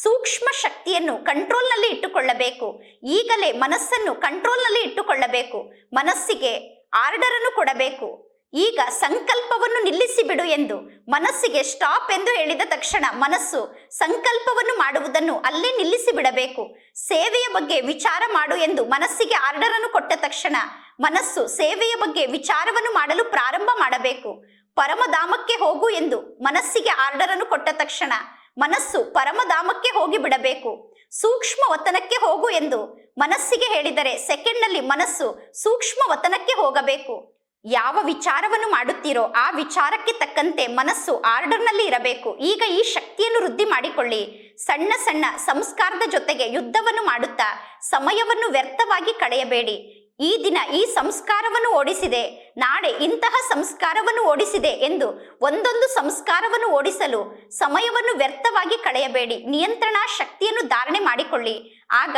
ಸೂಕ್ಷ್ಮ ಶಕ್ತಿಯನ್ನು ಕಂಟ್ರೋಲ್ನಲ್ಲಿ ಇಟ್ಟುಕೊಳ್ಳಬೇಕು. ಈಗಲೇ ಮನಸ್ಸನ್ನು ಕಂಟ್ರೋಲ್ನಲ್ಲಿ ಇಟ್ಟುಕೊಳ್ಳಬೇಕು. ಮನಸ್ಸಿಗೆ ಆರ್ಡರ್ ಅನ್ನು ಕೊಡಬೇಕು. ಈಗ ಸಂಕಲ್ಪವನ್ನು ನಿಲ್ಲಿಸಿಬಿಡು ಎಂದು, ಮನಸ್ಸಿಗೆ ಸ್ಟಾಪ್ ಎಂದು ಹೇಳಿದ ತಕ್ಷಣ ಮನಸ್ಸು ಸಂಕಲ್ಪವನ್ನು ಮಾಡುವುದನ್ನು ಅಲ್ಲೇ ನಿಲ್ಲಿಸಿಬಿಡಬೇಕು. ಸೇವೆಯ ಬಗ್ಗೆ ವಿಚಾರ ಮಾಡು ಎಂದು ಮನಸ್ಸಿಗೆ ಆರ್ಡರ್ ಅನ್ನು ಕೊಟ್ಟ ತಕ್ಷಣ ಮನಸ್ಸು ಸೇವೆಯ ಬಗ್ಗೆ ವಿಚಾರವನ್ನು ಮಾಡಲು ಪ್ರಾರಂಭ ಮಾಡಬೇಕು. ಪರಮಧಾಮಕ್ಕೆ ಹೋಗು ಎಂದು ಮನಸ್ಸಿಗೆ ಆರ್ಡರ್ ಅನ್ನು ಕೊಟ್ಟ ತಕ್ಷಣ ಮನಸ್ಸು ಪರಮಧಾಮಕ್ಕೆ ಹೋಗಿ ಬಿಡಬೇಕು. ಸೂಕ್ಷ್ಮ ವತನಕ್ಕೆ ಹೋಗು ಎಂದು ಮನಸ್ಸಿಗೆ ಹೇಳಿದರೆ ಸೆಕೆಂಡ್ನಲ್ಲಿ ಮನಸ್ಸು ಸೂಕ್ಷ್ಮ ವತನಕ್ಕೆ ಹೋಗಬೇಕು. ಯಾವ ವಿಚಾರವನ್ನು ಮಾಡುತ್ತೀರೋ ಆ ವಿಚಾರಕ್ಕೆ ತಕ್ಕಂತೆ ಮನಸ್ಸು ಆರ್ಡರ್ನಲ್ಲಿ ಇರಬೇಕು. ಈಗ ಈ ಶಕ್ತಿಯನ್ನು ವೃದ್ಧಿ ಮಾಡಿಕೊಳ್ಳಿ. ಸಣ್ಣ ಸಣ್ಣ ಸಂಸ್ಕಾರದ ಜೊತೆಗೆ ಯುದ್ಧವನ್ನು ಮಾಡುತ್ತಾ ಸಮಯವನ್ನು ವ್ಯರ್ಥವಾಗಿ ಕಳೆಯಬೇಡಿ. ಈ ದಿನ ಈ ಸಂಸ್ಕಾರವನ್ನು ಓಡಿಸಿದೆ. ನಾಳೆ ಇಂತಹ ಸಂಸ್ಕಾರವನ್ನು ಓಡಿಸಿದೆ ಎಂದು ಒಂದೊಂದು ಸಂಸ್ಕಾರವನ್ನು ಓಡಿಸಲು ಸಮಯವನ್ನು ವ್ಯರ್ಥವಾಗಿ ಕಳೆಯಬೇಡಿ. ನಿಯಂತ್ರಣ ಶಕ್ತಿಯನ್ನು ಧಾರಣೆ ಮಾಡಿಕೊಳ್ಳಿ. ಆಗ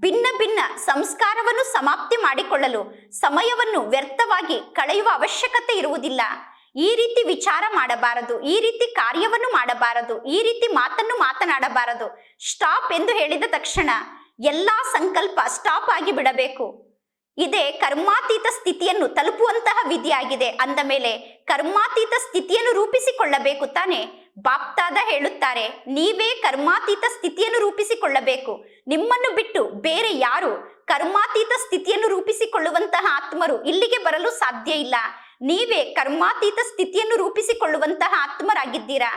ಭಿನ್ನ ಭಿನ್ನ ಸಂಸ್ಕಾರವನ್ನು ಸಮಾಪ್ತಿ ಮಾಡಿಕೊಳ್ಳಲು ಸಮಯವನ್ನು ವ್ಯರ್ಥವಾಗಿ ಕಳೆಯುವ ಅವಶ್ಯಕತೆ ಇರುವುದಿಲ್ಲ. ಈ ರೀತಿ ವಿಚಾರ ಮಾಡಬಾರದು, ಈ ರೀತಿ ಕಾರ್ಯವನ್ನು ಮಾಡಬಾರದು, ಈ ರೀತಿ ಮಾತನ್ನು ಮಾತನಾಡಬಾರದು. ಸ್ಟಾಪ್ ಎಂದು ಹೇಳಿದ ತಕ್ಷಣ ಎಲ್ಲಾ ಸಂಕಲ್ಪ ಸ್ಟಾಪ್ ಆಗಿ ಬಿಡಬೇಕು. ಇದೇ ಕರ್ಮಾತೀತ ಸ್ಥಿತಿಯನ್ನು ತಲುಪುವಂತಹ ವಿಧಿಯಾಗಿದೆ. ಅಂದ ಮೇಲೆ ಕರ್ಮಾತೀತ ಸ್ಥಿತಿಯನ್ನು ರೂಪಿಸಿಕೊಳ್ಳಬೇಕು ತಾನೆ? ಬಾಪ್ತಾದ ಹೇಳುತ್ತಾರೆ, ನೀವೇ ಕರ್ಮಾತೀತ ಸ್ಥಿತಿಯನ್ನು ರೂಪಿಸಿಕೊಳ್ಳಬೇಕು. ನಿಮ್ಮನ್ನು ಬಿಟ್ಟು ಬೇರೆ ಯಾರು ಕರ್ಮಾತೀತ ಸ್ಥಿತಿಯನ್ನು ರೂಪಿಸಿಕೊಳ್ಳುವಂತಹ ಆತ್ಮರು ಇಲ್ಲಿಗೆ ಬರಲು ಸಾಧ್ಯ ಇಲ್ಲ. ನೀವೇ ಕರ್ಮಾತೀತ ಸ್ಥಿತಿಯನ್ನು ರೂಪಿಸಿಕೊಳ್ಳುವಂತಹ ಆತ್ಮರಾಗಿದ್ದೀರಾ?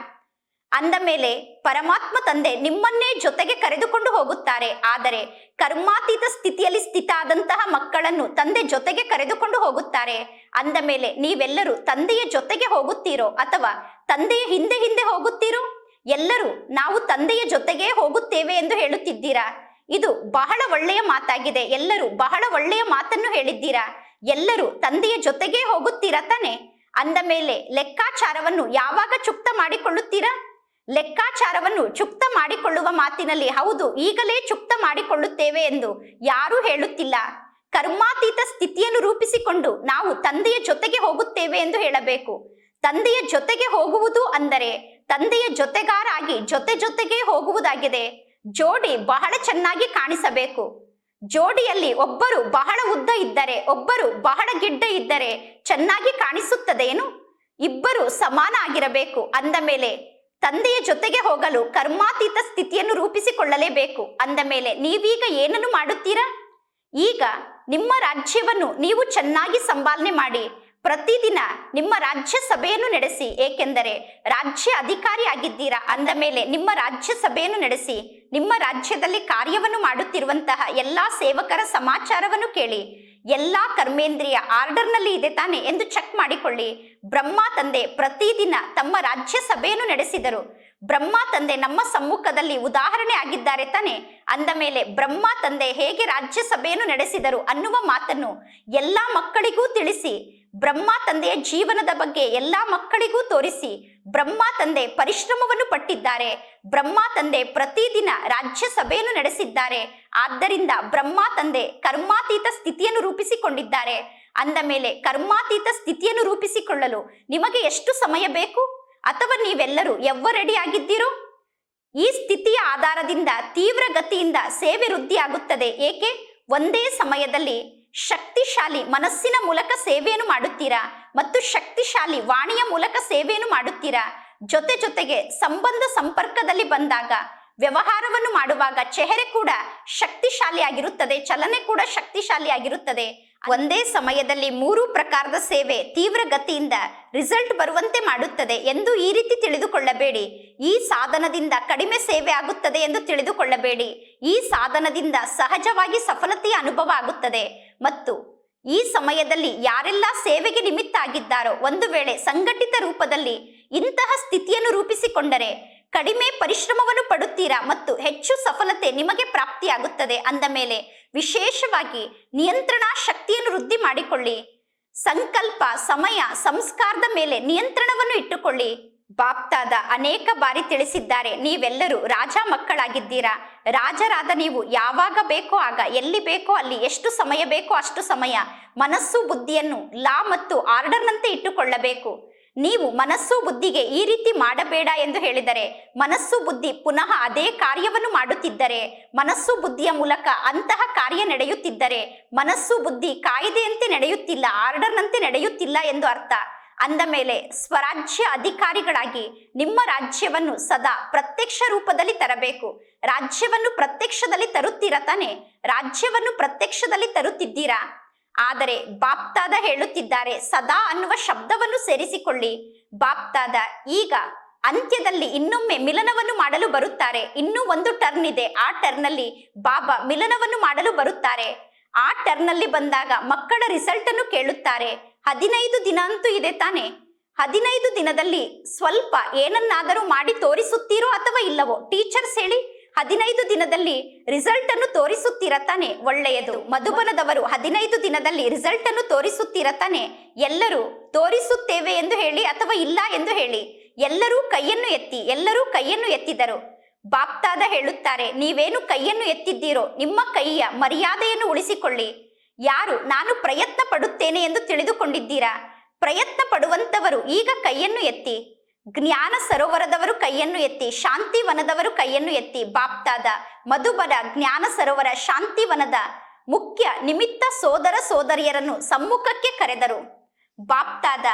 ಅಂದ ಮೇಲೆ ಪರಮಾತ್ಮ ತಂದೆ ನಿಮ್ಮನ್ನೇ ಜೊತೆಗೆ ಕರೆದುಕೊಂಡು ಹೋಗುತ್ತಾರೆ. ಆದರೆ ಕರ್ಮಾತೀತ ಸ್ಥಿತಿಯಲ್ಲಿ ಸ್ಥಿತ ಆದಂತಹ ಮಕ್ಕಳನ್ನು ತಂದೆ ಜೊತೆಗೆ ಕರೆದುಕೊಂಡು ಹೋಗುತ್ತಾರೆ. ಅಂದ ಮೇಲೆ ನೀವೆಲ್ಲರೂ ತಂದೆಯ ಜೊತೆಗೆ ಹೋಗುತ್ತೀರೋ ಅಥವಾ ತಂದೆಯ ಹಿಂದೆ ಹಿಂದೆ ಹೋಗುತ್ತೀರೋ? ಎಲ್ಲರೂ ನಾವು ತಂದೆಯ ಜೊತೆಗೇ ಹೋಗುತ್ತೇವೆ ಎಂದು ಹೇಳುತ್ತಿದ್ದೀರಾ? ಇದು ಬಹಳ ಒಳ್ಳೆಯ ಮಾತಾಗಿದೆ. ಎಲ್ಲರೂ ಬಹಳ ಒಳ್ಳೆಯ ಮಾತನ್ನು ಹೇಳಿದ್ದೀರಾ? ಎಲ್ಲರೂ ತಂದೆಯ ಜೊತೆಗೇ ಹೋಗುತ್ತೀರಾ ತಾನೆ? ಅಂದ ಮೇಲೆ ಲೆಕ್ಕಾಚಾರವನ್ನು ಯಾವಾಗ ಚುಕ್ತ ಮಾಡಿಕೊಳ್ಳುತ್ತೀರಾ? ಲೆಕ್ಕಾಚಾರವನ್ನು ಚುಕ್ತ ಮಾಡಿಕೊಳ್ಳುವ ಮಾತಿನಲ್ಲಿ, ಹೌದು, ಈಗಲೇ ಚುಕ್ತ ಮಾಡಿಕೊಳ್ಳುತ್ತೇವೆ ಎಂದು ಯಾರೂ ಹೇಳುತ್ತಿಲ್ಲ. ಕರ್ಮಾತೀತ ಸ್ಥಿತಿಯನ್ನು ರೂಪಿಸಿಕೊಂಡು ನಾವು ತಂದೆಯ ಜೊತೆಗೆ ಹೋಗುತ್ತೇವೆ ಎಂದು ಹೇಳಬೇಕು. ತಂದೆಯ ಜೊತೆಗೆ ಹೋಗುವುದು ಅಂದರೆ ತಂದೆಯ ಜೊತೆಗಾರಾಗಿ ಜೊತೆ ಜೊತೆಗೆ ಹೋಗುವುದಾಗಿದೆ. ಜೋಡಿ ಬಹಳ ಚೆನ್ನಾಗಿ ಕಾಣಿಸಬೇಕು. ಜೋಡಿಯಲ್ಲಿ ಒಬ್ಬರು ಬಹಳ ಉದ್ದ ಇದ್ದರೆ, ಒಬ್ಬರು ಬಹಳ ಗಿಡ್ಡ ಇದ್ದರೆ ಚೆನ್ನಾಗಿ ಕಾಣಿಸುತ್ತದೇನು ಇಬ್ಬರು ಸಮಾನ ಆಗಿರಬೇಕು. ಅಂದ ಮೇಲೆ ತಂದೆಯ ಜೊತೆಗೆ ಹೋಗಲು ಕರ್ಮಾತೀತ ಸ್ಥಿತಿಯನ್ನು ರೂಪಿಸಿಕೊಳ್ಳಲೇಬೇಕು. ಅಂದ ಮೇಲೆ, ನೀವೀಗ ಏನನ್ನು ಮಾಡುತ್ತೀರಾ? ಈಗ ನಿಮ್ಮ ರಾಜ್ಯವನ್ನು ನೀವು ಚೆನ್ನಾಗಿ ಸಂಪಾಲನೆ ಮಾಡಿ. ಪ್ರತಿದಿನ ನಿಮ್ಮ ರಾಜ್ಯ ಸಭೆಯನ್ನು ನಡೆಸಿ. ಏಕೆಂದರೆ ರಾಜ್ಯ ಅಧಿಕಾರಿ ಆಗಿದ್ದೀರಾ? ಅಂದ ಮೇಲೆ, ನಿಮ್ಮ ರಾಜ್ಯ ಸಭೆಯನ್ನು ನಡೆಸಿ. ನಿಮ್ಮ ರಾಜ್ಯದಲ್ಲಿ ಕಾರ್ಯವನ್ನು ಮಾಡುತ್ತಿರುವಂತಹ ಎಲ್ಲಾ ಸೇವಕರ ಸಮಾಚಾರವನ್ನು ಕೇಳಿ. ಎಲ್ಲಾ ಕರ್ಮೇಂದ್ರಿಯ ಆರ್ಡರ್ನಲ್ಲಿ ಇದೆ ತಾನೆ ಎಂದು ಚೆಕ್ ಮಾಡಿಕೊಳ್ಳಿ. ಬ್ರಹ್ಮ ತಂದೆ ಪ್ರತಿದಿನ ತಮ್ಮ ರಾಜ್ಯಸಭೆಯನ್ನು ನಡೆಸಿದರು. ಬ್ರಹ್ಮ ತಂದೆ ನಮ್ಮ ಸಮ್ಮುಖದಲ್ಲಿ ಉದಾಹರಣೆ ಆಗಿದ್ದಾರೆ ತಾನೆ. ಅಂದ ಮೇಲೆ ಬ್ರಹ್ಮ ತಂದೆ ಹೇಗೆ ರಾಜ್ಯಸಭೆಯನ್ನು ನಡೆಸಿದರು ಅನ್ನುವ ಮಾತನ್ನು ಎಲ್ಲ ಮಕ್ಕಳಿಗೂ ತಿಳಿಸಿ. ಬ್ರಹ್ಮ ತಂದೆಯ ಜೀವನದ ಬಗ್ಗೆ ಎಲ್ಲಾ ಮಕ್ಕಳಿಗೂ ತೋರಿಸಿ ಬ್ರಹ್ಮ ತಂದೆ ಪರಿಶ್ರಮವನ್ನು ಪಟ್ಟಿದ್ದಾರೆ. ಬ್ರಹ್ಮ ತಂದೆ ಪ್ರತಿದಿನ ರಾಜ್ಯಸಭೆಯನ್ನು ನಡೆಸಿದ್ದಾರೆ. ಆದ್ದರಿಂದ ಬ್ರಹ್ಮ ತಂದೆ ಕರ್ಮಾತೀತ ಸ್ಥಿತಿಯನ್ನು ರೂಪಿಸಿಕೊಂಡಿದ್ದಾರೆ. ಅಂದ ಮೇಲೆ ಕರ್ಮಾತೀತ ಸ್ಥಿತಿಯನ್ನು ರೂಪಿಸಿಕೊಳ್ಳಲು ನಿಮಗೆ ಎಷ್ಟು ಸಮಯ ಬೇಕು? ಅಥವಾ ನೀವೆಲ್ಲರೂ ಯಾವ ರೆಡಿ ಆಗಿದ್ದೀರೋ ಈ ಸ್ಥಿತಿಯ ಆಧಾರದಿಂದ ತೀವ್ರ ಗತಿಯಿಂದ ಸೇವೆ ವೃದ್ಧಿಯಾಗುತ್ತದೆ. ಏಕೆ? ಒಂದೇ ಸಮಯದಲ್ಲಿ ಶಕ್ತಿಶಾಲಿ ಮನಸ್ಸಿನ ಮೂಲಕ ಸೇವೆಯನ್ನು ಮಾಡುತ್ತೀರಾ ಮತ್ತು ಶಕ್ತಿಶಾಲಿ ವಾಣಿಯ ಮೂಲಕ ಸೇವೆಯನ್ನು ಮಾಡುತ್ತೀರಾ? ಜೊತೆ ಜೊತೆಗೆ ಸಂಬಂಧ ಸಂಪರ್ಕದಲ್ಲಿ ಬಂದಾಗ, ವ್ಯವಹಾರವನ್ನು ಮಾಡುವಾಗ ಚೆಹರೆ ಕೂಡ ಶಕ್ತಿಶಾಲಿಯಾಗಿರುತ್ತದೆ ಚಲನೆ ಕೂಡ ಶಕ್ತಿಶಾಲಿಯಾಗಿರುತ್ತದೆ ಒಂದೇ ಸಮಯದಲ್ಲಿ ಮೂರು ಪ್ರಕಾರದ ಸೇವೆ ತೀವ್ರ ಗತಿಯಿಂದ ರಿಸಲ್ಟ್ ಬರುವಂತೆ ಮಾಡುತ್ತದೆ ಎಂದು ಈ ರೀತಿ ತಿಳಿದುಕೊಳ್ಳಬೇಡಿ. ಈ ಸಾಧನದಿಂದ ಕಡಿಮೆ ಸೇವೆ ಆಗುತ್ತದೆ ಎಂದು ತಿಳಿದುಕೊಳ್ಳಬೇಡಿ. ಈ ಸಾಧನದಿಂದ ಸಹಜವಾಗಿ ಸಫಲತೆಯ ಅನುಭವ ಆಗುತ್ತದೆ. ಮತ್ತು ಈ ಸಮಯದಲ್ಲಿ ಯಾರೆಲ್ಲ ಸೇವೆಗೆ ನಿಮಿತ್ತ ಆಗಿದ್ದಾರೋ ಒಂದು ವೇಳೆ ಸಂಘಟಿತ ರೂಪದಲ್ಲಿ ಇಂತಹ ಸ್ಥಿತಿಯನ್ನು ರೂಪಿಸಿಕೊಂಡರೆ ಕಡಿಮೆ ಪರಿಶ್ರಮವನ್ನು ಪಡುತ್ತೀರಾ ಮತ್ತು ಹೆಚ್ಚು ಸಫಲತೆ ನಿಮಗೆ ಪ್ರಾಪ್ತಿಯಾಗುತ್ತದೆ ಅಂದ ಮೇಲೆ ವಿಶೇಷವಾಗಿ ನಿಯಂತ್ರಣ ಶಕ್ತಿಯನ್ನು ವೃದ್ಧಿ ಮಾಡಿಕೊಳ್ಳಿ. ಸಂಕಲ್ಪ, ಸಮಯ, ಸಂಸ್ಕಾರದ ಮೇಲೆ ನಿಯಂತ್ರಣವನ್ನು ಇಟ್ಟುಕೊಳ್ಳಿ. ಬಾಪ್ತಾದ ಅನೇಕ ಬಾರಿ ತಿಳಿಸಿದ್ದಾರೆ. ನೀವೆಲ್ಲರೂ ರಾಜ ಮಕ್ಕಳಾಗಿದ್ದೀರಾ? ರಾಜರಾದ ನೀವು ಯಾವಾಗ ಬೇಕೋ ಆಗ, ಎಲ್ಲಿ ಬೇಕೋ ಅಲ್ಲಿ ಎಷ್ಟು ಸಮಯ ಬೇಕೋ ಅಷ್ಟು ಸಮಯ. ಮನಸ್ಸು ಬುದ್ಧಿಯನ್ನು ಲಾ ಮತ್ತು ಆರ್ಡರ್ನಂತೆ ಇಟ್ಟುಕೊಳ್ಳಬೇಕು. ನೀವು ಮನಸ್ಸು ಬುದ್ಧಿಗೆ ಈ ರೀತಿ ಮಾಡಬೇಡ ಎಂದು ಹೇಳಿದರೆ, ಮನಸ್ಸು ಬುದ್ಧಿ ಪುನಃ ಅದೇ ಕಾರ್ಯವನ್ನು ಮಾಡುತ್ತಿದ್ದರೆ, ಮನಸ್ಸು ಬುದ್ಧಿಯ ಮೂಲಕ ಅಂತಹ ಕಾರ್ಯ ನಡೆಯುತ್ತಿದ್ದರೆ, ಮನಸ್ಸು ಬುದ್ಧಿ ಕಾಯ್ದೆಯಂತೆ ನಡೆಯುತ್ತಿಲ್ಲ, ಆರ್ಡರ್ನಂತೆ ನಡೆಯುತ್ತಿಲ್ಲ ಎಂದು ಅರ್ಥ. ಅಂದ ಮೇಲೆ ಸ್ವರಾಜ್ಯ ಅಧಿಕಾರಿಗಳಾಗಿ ನಿಮ್ಮ ರಾಜ್ಯವನ್ನು ಸದಾ ಪ್ರತ್ಯಕ್ಷ ರೂಪದಲ್ಲಿ ತರಬೇಕು. ರಾಜ್ಯವನ್ನು ಪ್ರತ್ಯಕ್ಷದಲ್ಲಿ ತರುತ್ತೀರ ತಾನೆ? ರಾಜ್ಯವನ್ನು ಪ್ರತ್ಯಕ್ಷದಲ್ಲಿ ತರುತ್ತಿದ್ದೀರಾ? ಆದರೆ ಬಾಪ್ತಾದ ಹೇಳುತ್ತಿದ್ದಾರೆ, ಸದಾ ಅನ್ನುವ ಶಬ್ದವನ್ನು ಸೇರಿಸಿಕೊಳ್ಳಿ. ಬಾಪ್ತಾದ ಈಗ ಅಂತ್ಯದಲ್ಲಿ ಇನ್ನೊಮ್ಮೆ ಮಿಲನವನ್ನು ಮಾಡಲು ಬರುತ್ತಾರೆ. ಇನ್ನೂ ಒಂದು ಟರ್ನ್ ಇದೆ. ಆ ಟರ್ನಲ್ಲಿ ಬಾಬಾ ಮಿಲನವನ್ನು ಮಾಡಲು ಬರುತ್ತಾರೆ. ಆ ಟರ್ನಲ್ಲಿ ಬಂದಾಗ ಮಕ್ಕಳ ರಿಸಲ್ಟ್ ಅನ್ನು ಕೇಳುತ್ತಾರೆ. ಹದಿನೈದು ದಿನ ಅಂತೂ ಇದೆ ತಾನೆ. ಹದಿನೈದು ದಿನದಲ್ಲಿ ಸ್ವಲ್ಪ ಏನನ್ನಾದರೂ ಮಾಡಿ ತೋರಿಸುತ್ತೀರೋ ಅಥವಾ ಇಲ್ಲವೋ? ಟೀಚರ್ಸ್ ಹೇಳಿ, ಹದಿನೈದು ದಿನದಲ್ಲಿ ರಿಸಲ್ಟ್ ಅನ್ನು ತೋರಿಸುತ್ತೀರ ತಾನೆ? ಒಳ್ಳೆಯದು. ಮಧುಬನದವರು ಹದಿನೈದು ದಿನದಲ್ಲಿ ರಿಸಲ್ಟ್ ಅನ್ನು ತೋರಿಸುತ್ತೀರ ತಾನೆ? ಎಲ್ಲರೂ ತೋರಿಸುತ್ತೇವೆ ಎಂದು ಹೇಳಿ ಅಥವಾ ಇಲ್ಲ ಎಂದು ಹೇಳಿ? ಎಲ್ಲರೂ ಕೈಯನ್ನು ಎತ್ತಿ, ಎಲ್ಲರೂ ಕೈಯನ್ನು ಎತ್ತಿದರು. ಬಾಪ್ತಾದ ಹೇಳುತ್ತಾರೆ, ನೀವೇನು ಕೈಯನ್ನು ಎತ್ತಿದ್ದೀರೋ, ನಿಮ್ಮ ಕೈಯ ಮರ್ಯಾದೆಯನ್ನು ಉಳಿಸಿಕೊಳ್ಳಿ. ಯಾರು ನಾನು ಪ್ರಯತ್ನ ಪಡುತ್ತೇನೆ ಎಂದು ತಿಳಿದುಕೊಂಡಿದ್ದೀರಾ? ಪ್ರಯತ್ನ ಪಡುವಂತವರು ಈಗ ಕೈಯನ್ನು ಎತ್ತಿ. ಜ್ಞಾನ ಸರೋವರದವರು ಕೈಯನ್ನು ಎತ್ತಿ. ಶಾಂತಿವನದವರು ಕೈಯನ್ನು ಎತ್ತಿ. ಬಾಪ್ತಾದ, ಮಧುಬರ, ಜ್ಞಾನ ಸರೋವರ ಶಾಂತಿವನದ ಮುಖ್ಯ ನಿಮಿತ್ತ ಸೋದರ ಸೋದರಿಯರನ್ನು ಸಮ್ಮುಖಕ್ಕೆ ಕರೆದರು. ಬಾಪ್ತಾದ,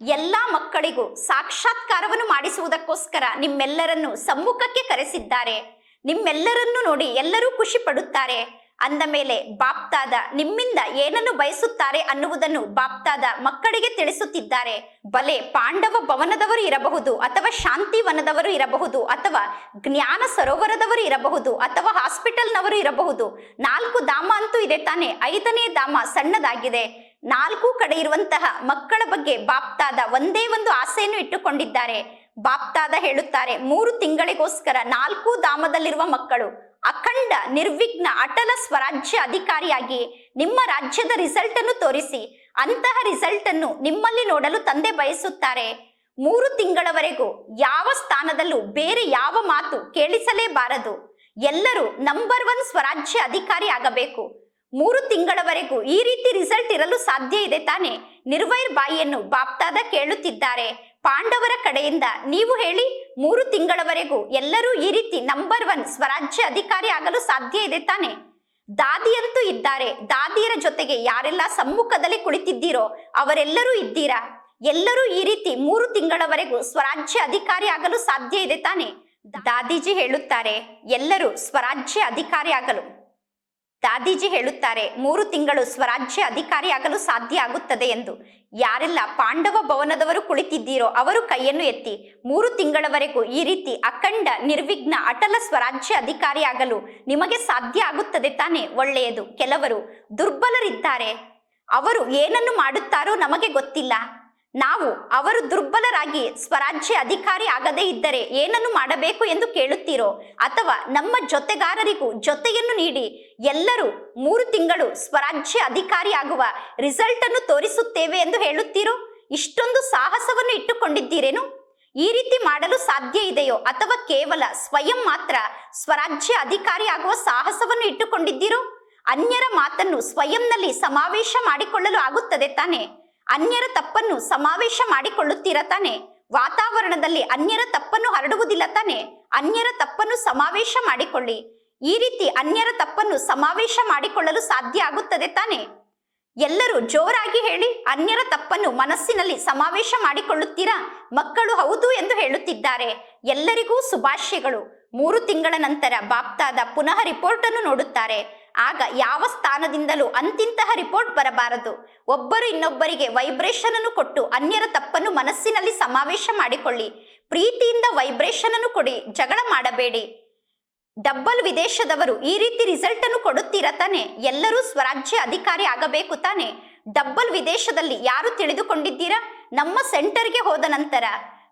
ಎಲ್ಲ ಮಕ್ಕಳಿಗೂ ಸಾಕ್ಷಾತ್ಕಾರವನ್ನು ಮಾಡಿಸುವುದಕ್ಕೋಸ್ಕರ ನಿಮ್ಮೆಲ್ಲರನ್ನು ಸಮ್ಮುಖಕ್ಕೆ ಕರೆಸಿದ್ದಾರೆ. ನಿಮ್ಮೆಲ್ಲರನ್ನು ನೋಡಿ ಎಲ್ಲರೂ ಖುಷಿ ಪಡುತ್ತಾರೆ ಅಂದ ಮೇಲೆ ಬಾಪ್ತಾದ ನಿಮ್ಮಿಂದ ಏನನ್ನು ಬಯಸುತ್ತಾರೆ ಅನ್ನುವುದನ್ನು ಬಾಪ್ತಾದ ಮಕ್ಕಳಿಗೆ ತಿಳಿಸುತ್ತಿದ್ದಾರೆ. ಬಲೆ ಪಾಂಡವ ಭವನದವರು ಇರಬಹುದು ಅಥವಾ ಶಾಂತಿ ವನದವರು ಇರಬಹುದು ಅಥವಾ ಜ್ಞಾನ ಸರೋವರದವರು ಇರಬಹುದು ಅಥವಾ ಹಾಸ್ಪಿಟಲ್ನವರು ಇರಬಹುದು. ನಾಲ್ಕು ಧಾಮ ಅಂತೂ ಇದೆ ತಾನೆ, ಐದನೇ ಧಾಮ ಸಣ್ಣದಾಗಿದೆ. ನಾಲ್ಕು ಕಡೆ ಇರುವಂತಹ ಮಕ್ಕಳ ಬಗ್ಗೆ ಬಾಪ್ತಾದ ಒಂದೇ ಒಂದು ಆಸೆಯನ್ನು ಇಟ್ಟುಕೊಂಡಿದ್ದಾರೆ. ಬಾಪ್ತಾದ ಹೇಳುತ್ತಾರೆ, ಮೂರು ತಿಂಗಳಿಗೋಸ್ಕರ ನಾಲ್ಕು ಧಾಮದಲ್ಲಿರುವ ಮಕ್ಕಳು ಅಖಂಡ, ನಿರ್ವಿಘ್ನ, ಅಟಲ ಸ್ವರಾಜ್ಯ ಅಧಿಕಾರಿಯಾಗಿ ನಿಮ್ಮ ರಾಜ್ಯದ ರಿಸಲ್ಟ್ ಅನ್ನು ತೋರಿಸಿ. ಅಂತಹ ರಿಸಲ್ಟ್ ಅನ್ನು ನಿಮ್ಮಲ್ಲಿ ನೋಡಲು ತಂದೆ ಬಯಸುತ್ತಾರೆ. ಮೂರು ತಿಂಗಳವರೆಗೂ ಯಾವ ಸ್ಥಾನದಲ್ಲೂ ಬೇರೆ ಯಾವ ಮಾತು ಕೇಳಿಸಲೇಬಾರದು. ಎಲ್ಲರೂ ನಂಬರ್ ಒನ್ ಸ್ವರಾಜ್ಯ ಅಧಿಕಾರಿ ಆಗಬೇಕು. ಮೂರು ತಿಂಗಳವರೆಗೂ ಈ ರೀತಿ ರಿಸಲ್ಟ್ ಇರಲು ಸಾಧ್ಯ ಇದೆ ತಾನೆ. ನಿರ್ವೈರ್ ಬಾಯಿಯನ್ನು ಬಾಪ್ತಾದ ಕೇಳುತ್ತಿದ್ದಾರೆ. ಪಾಂಡವರ ಕಡೆಯಿಂದ ನೀವು ಹೇಳಿ ಮೂರು ತಿಂಗಳವರೆಗೂ ಎಲ್ಲರೂ ಈ ರೀತಿ ನಂಬರ್ ಒನ್ ಸ್ವರಾಜ್ಯ ಅಧಿಕಾರಿ ಆಗಲು ಸಾಧ್ಯ ಇದೆ ತಾನೆ. ದಾದಿಯಂತೂ ಇದ್ದಾರೆ. ದಾದಿಯರ ಜೊತೆಗೆ ಯಾರೆಲ್ಲ ಸಮ್ಮುಖದಲ್ಲಿ ಕುಳಿತಿದ್ದೀರೋ ಅವರೆಲ್ಲರೂ ಇದ್ದೀರಾ? ಎಲ್ಲರೂ ಈ ರೀತಿ ಮೂರು ತಿಂಗಳವರೆಗೂ ಸ್ವರಾಜ್ಯ ಅಧಿಕಾರಿ ಆಗಲು ಸಾಧ್ಯ ಇದೆ ತಾನೆ. ದಾದಿಜಿ ಹೇಳುತ್ತಾರೆ, ಎಲ್ಲರೂ ಸ್ವರಾಜ್ಯ ಅಧಿಕಾರಿ ಆಗಲು. ದಾದೀಜಿ ಹೇಳುತ್ತಾರೆ, ಮೂರು ತಿಂಗಳು ಸ್ವರಾಜ್ಯ ಅಧಿಕಾರಿಯಾಗಲು ಸಾಧ್ಯ ಆಗುತ್ತದೆ ಎಂದು. ಯಾರೆಲ್ಲ ಪಾಂಡವ ಭವನದವರು ಕುಳಿತಿದ್ದೀರೋ ಅವರು ಕೈಯನ್ನು ಎತ್ತಿ, ಮೂರು ತಿಂಗಳವರೆಗೂ ಈ ರೀತಿ ಅಖಂಡ, ನಿರ್ವಿಘ್ನ, ಅಟಲ ಸ್ವರಾಜ್ಯ ಅಧಿಕಾರಿಯಾಗಲು ನಿಮಗೆ ಸಾಧ್ಯ ಆಗುತ್ತದೆ ತಾನೆ ಒಳ್ಳೆಯದು. ಕೆಲವರು ದುರ್ಬಲರಿದ್ದಾರೆ. ಅವರು ಏನನ್ನು ಮಾಡುತ್ತಾರೋ ನಮಗೆ ಗೊತ್ತಿಲ್ಲ. ನಾವು ಅವರು ದುರ್ಬಲರಾಗಿ ಸ್ವರಾಜ್ಯ ಅಧಿಕಾರಿ ಆಗದೇ ಇದ್ದರೆ ಏನನ್ನು ಮಾಡಬೇಕು ಎಂದು ಕೇಳುತ್ತೀರೋ ಅಥವಾ ನಮ್ಮ ಜೊತೆಗಾರರಿಗೂ ಜೊತೆಯನ್ನು ನೀಡಿ ಎಲ್ಲರೂ ಮೂರು ತಿಂಗಳು ಸ್ವರಾಜ್ಯ ಅಧಿಕಾರಿ ಆಗುವ ರಿಸಲ್ಟ್ ಅನ್ನು ತೋರಿಸುತ್ತೇವೆ ಎಂದು ಹೇಳುತ್ತೀರೋ? ಇಷ್ಟೊಂದು ಸಾಹಸವನ್ನು ಇಟ್ಟುಕೊಂಡಿದ್ದೀರೇನು? ಈ ರೀತಿ ಮಾಡಲು ಸಾಧ್ಯ ಇದೆಯೋ ಅಥವಾ ಕೇವಲ ಸ್ವಯಂ ಮಾತ್ರ ಸ್ವರಾಜ್ಯ ಅಧಿಕಾರಿ ಆಗುವ ಸಾಹಸವನ್ನು ಇಟ್ಟುಕೊಂಡಿದ್ದೀರೋ? ಅನ್ಯರ ಮಾತನ್ನು ಸ್ವಯಂನಲ್ಲಿ ಸಮಾವೇಶ ಮಾಡಿಕೊಳ್ಳಲು ಆಗುತ್ತದೆ ತಾನೆ. ಅನ್ಯರ ತಪ್ಪನ್ನು ಸಮಾವೇಶ ಮಾಡಿಕೊಳ್ಳುತ್ತೀರ ತಾನೆ? ವಾತಾವರಣದಲ್ಲಿ ಅನ್ಯರ ತಪ್ಪನ್ನು ಹರಡುವುದಿಲ್ಲ ತಾನೆ? ಅನ್ಯರ ತಪ್ಪನ್ನು ಸಮಾವೇಶ ಮಾಡಿಕೊಳ್ಳಿ. ಈ ರೀತಿ ಅನ್ಯರ ತಪ್ಪನ್ನು ಸಮಾವೇಶ ಮಾಡಿಕೊಳ್ಳಲು ಸಾಧ್ಯ ಆಗುತ್ತದೆ ತಾನೆ? ಎಲ್ಲರೂ ಜೋರಾಗಿ ಹೇಳಿ, ಅನ್ಯರ ತಪ್ಪನ್ನು ಮನಸ್ಸಿನಲ್ಲಿ ಸಮಾವೇಶ ಮಾಡಿಕೊಳ್ಳುತ್ತೀರಾ? ಮಕ್ಕಳು ಹೌದು ಎಂದು ಹೇಳುತ್ತಿದ್ದಾರೆ. ಎಲ್ಲರಿಗೂ ಶುಭಾಶಯಗಳು. ಮೂರು ತಿಂಗಳ ನಂತರ ಬಾಪ್ತಾದ ಪುನಃ ರಿಪೋರ್ಟ್ ಅನ್ನು ನೋಡುತ್ತಾರೆ. ಆಗ ಯಾವ ಸ್ಥಾನದಿಂದಲೂ ಅಂತಿಂತಹ ರಿಪೋರ್ಟ್ ಬರಬಾರದು. ಒಬ್ಬರು ಇನ್ನೊಬ್ಬರಿಗೆ ವೈಬ್ರೇಷನ್ ಅನ್ನು ಕೊಟ್ಟು ಅನ್ಯರ ತಪ್ಪನ್ನು ಮನಸ್ಸಿನಲ್ಲಿ ಸಮಾವೇಶ ಮಾಡಿಕೊಳ್ಳಿ. ಪ್ರೀತಿಯಿಂದ ವೈಬ್ರೇಷನ್ ಅನ್ನು ಕೊಡಿ, ಜಗಳ ಮಾಡಬೇಡಿ. ಡಬ್ಬಲ್ ವಿದೇಶದವರು ಈ ರೀತಿ ರಿಸಲ್ಟ್ ಅನ್ನು ಕೊಡುತ್ತೀರಾ ತಾನೆ? ಎಲ್ಲರೂ ಸ್ವರಾಜ್ಯ ಅಧಿಕಾರಿ ಆಗಬೇಕು ತಾನೆ? ಡಬ್ಬಲ್ ವಿದೇಶದಲ್ಲಿ ಯಾರು ತಿಳಿದುಕೊಂಡಿದ್ದೀರಾ? ನಮ್ಮ ಸೆಂಟರ್ಗೆ ಹೋದ ನಂತರ.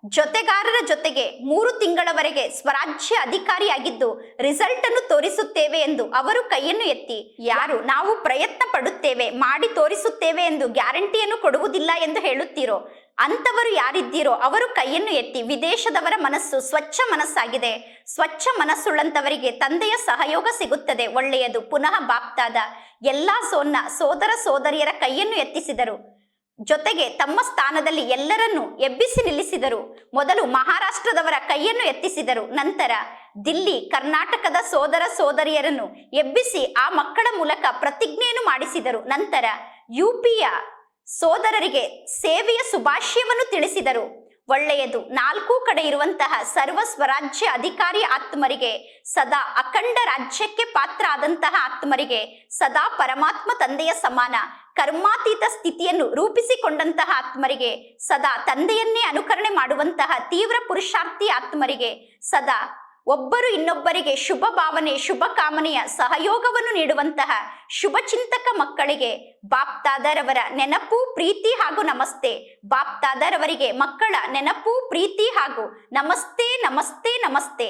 ಜೊತೆಗಾರರ ಜೊತೆಗೆ ಮೂರು ತಿಂಗಳವರೆಗೆ ಸ್ವರಾಜ್ಯ ಅಧಿಕಾರಿಯಾಗಿದ್ದು ರಿಸಲ್ಟ್ ಅನ್ನು ತೋರಿಸುತ್ತೇವೆ ಎಂದು ಅವರು ಕೈಯನ್ನು ಎತ್ತಿ, ಯಾರು ನಾವು ಪ್ರಯತ್ನ ಪಡುತ್ತೇವೆ, ಮಾಡಿ ತೋರಿಸುತ್ತೇವೆ ಎಂದು ಗ್ಯಾರಂಟಿಯನ್ನು ಕೊಡುವುದಿಲ್ಲ ಎಂದು ಹೇಳುತ್ತೀರೋ, ಅಂಥವರು ಯಾರಿದ್ದೀರೋ ಅವರು ಕೈಯನ್ನು ಎತ್ತಿ ವಿದೇಶದವರ ಮನಸ್ಸು ಸ್ವಚ್ಛ ಮನಸ್ಸಾಗಿದೆ. ಸ್ವಚ್ಛ ಮನಸ್ಸುಳ್ಳಂತವರಿಗೆ ತಂದೆಯ ಸಹಯೋಗ ಸಿಗುತ್ತದೆ, ಒಳ್ಳೆಯದು. ಪುನಃ ಬಾಪ್ತಾದ. ಎಲ್ಲಾ ಸೋನ್ನ, ಸೋದರ, ಸೋದರಿಯರ ಕೈಯನ್ನು ಎತ್ತಿಸಿದರು. ಜೊತೆಗೆ ತಮ್ಮ ಸ್ಥಾನದಲ್ಲಿ ಎಲ್ಲರನ್ನೂ ಎಬ್ಬಿಸಿ ನಿಲ್ಲಿಸಿದರು. ಮೊದಲು ಮಹಾರಾಷ್ಟ್ರದವರ ಕೈಯನ್ನು ಎತ್ತಿಸಿದರು. ನಂತರ ದಿಲ್ಲಿ, ಕರ್ನಾಟಕದ ಸೋದರ ಸೋದರಿಯರನ್ನು ಎಬ್ಬಿಸಿ ಆ ಮಕ್ಕಳ ಮೂಲಕ ಪ್ರತಿಜ್ಞೆಯನ್ನು ಮಾಡಿಸಿದರು. ನಂತರ ಯುಪಿಯ ಸೋದರರಿಗೆ ಸೇವೆಯ ಸುಭಾಷ್ಯವನ್ನು ತಿಳಿಸಿದರು. ಒಳ್ಳೆಯದು. ನಾಲ್ಕು ಕಡೆ ಇರುವಂತಹ ಸರ್ವ ಸ್ವರಾಜ್ಯ ಅಧಿಕಾರಿ ಆತ್ಮರಿಗೆ, ಸದಾ ಅಖಂಡ ರಾಜ್ಯಕ್ಕೆ ಪಾತ್ರ ಆದಂತಹ ಆತ್ಮರಿಗೆ, ಸದಾ ಪರಮಾತ್ಮ ತಂದೆಯ ಸಮಾನ, ಕರ್ಮಾತೀತ ಸ್ಥಿತಿಯನ್ನು ರೂಪಿಸಿಕೊಂಡಂತಹ ಆತ್ಮರಿಗೆ, ಸದಾ ತಂದೆಯನ್ನೇ ಅನುಕರಣೆ ಮಾಡುವಂತಹ ತೀವ್ರ ಪುರುಷಾರ್ಥಿ ಆತ್ಮರಿಗೆ, ಸದಾ ಒಬ್ಬರು ಇನ್ನೊಬ್ಬರಿಗೆ ಶುಭ ಭಾವನೆ, ಶುಭ ಕಾಮನೆಯ ಸಹಯೋಗವನ್ನು ನೀಡುವಂತಹ ಶುಭ ಚಿಂತಕ ಮಕ್ಕಳಿಗೆ ಬಾಪ್ತಾದರವರ ನೆನಪು, ಪ್ರೀತಿ ಹಾಗೂ ನಮಸ್ತೆ. ಬಾಪ್ತಾದರವರಿಗೆ ಮಕ್ಕಳ ನೆನಪು, ಪ್ರೀತಿ ಹಾಗೂ ನಮಸ್ತೆ ನಮಸ್ತೆ ನಮಸ್ತೆ.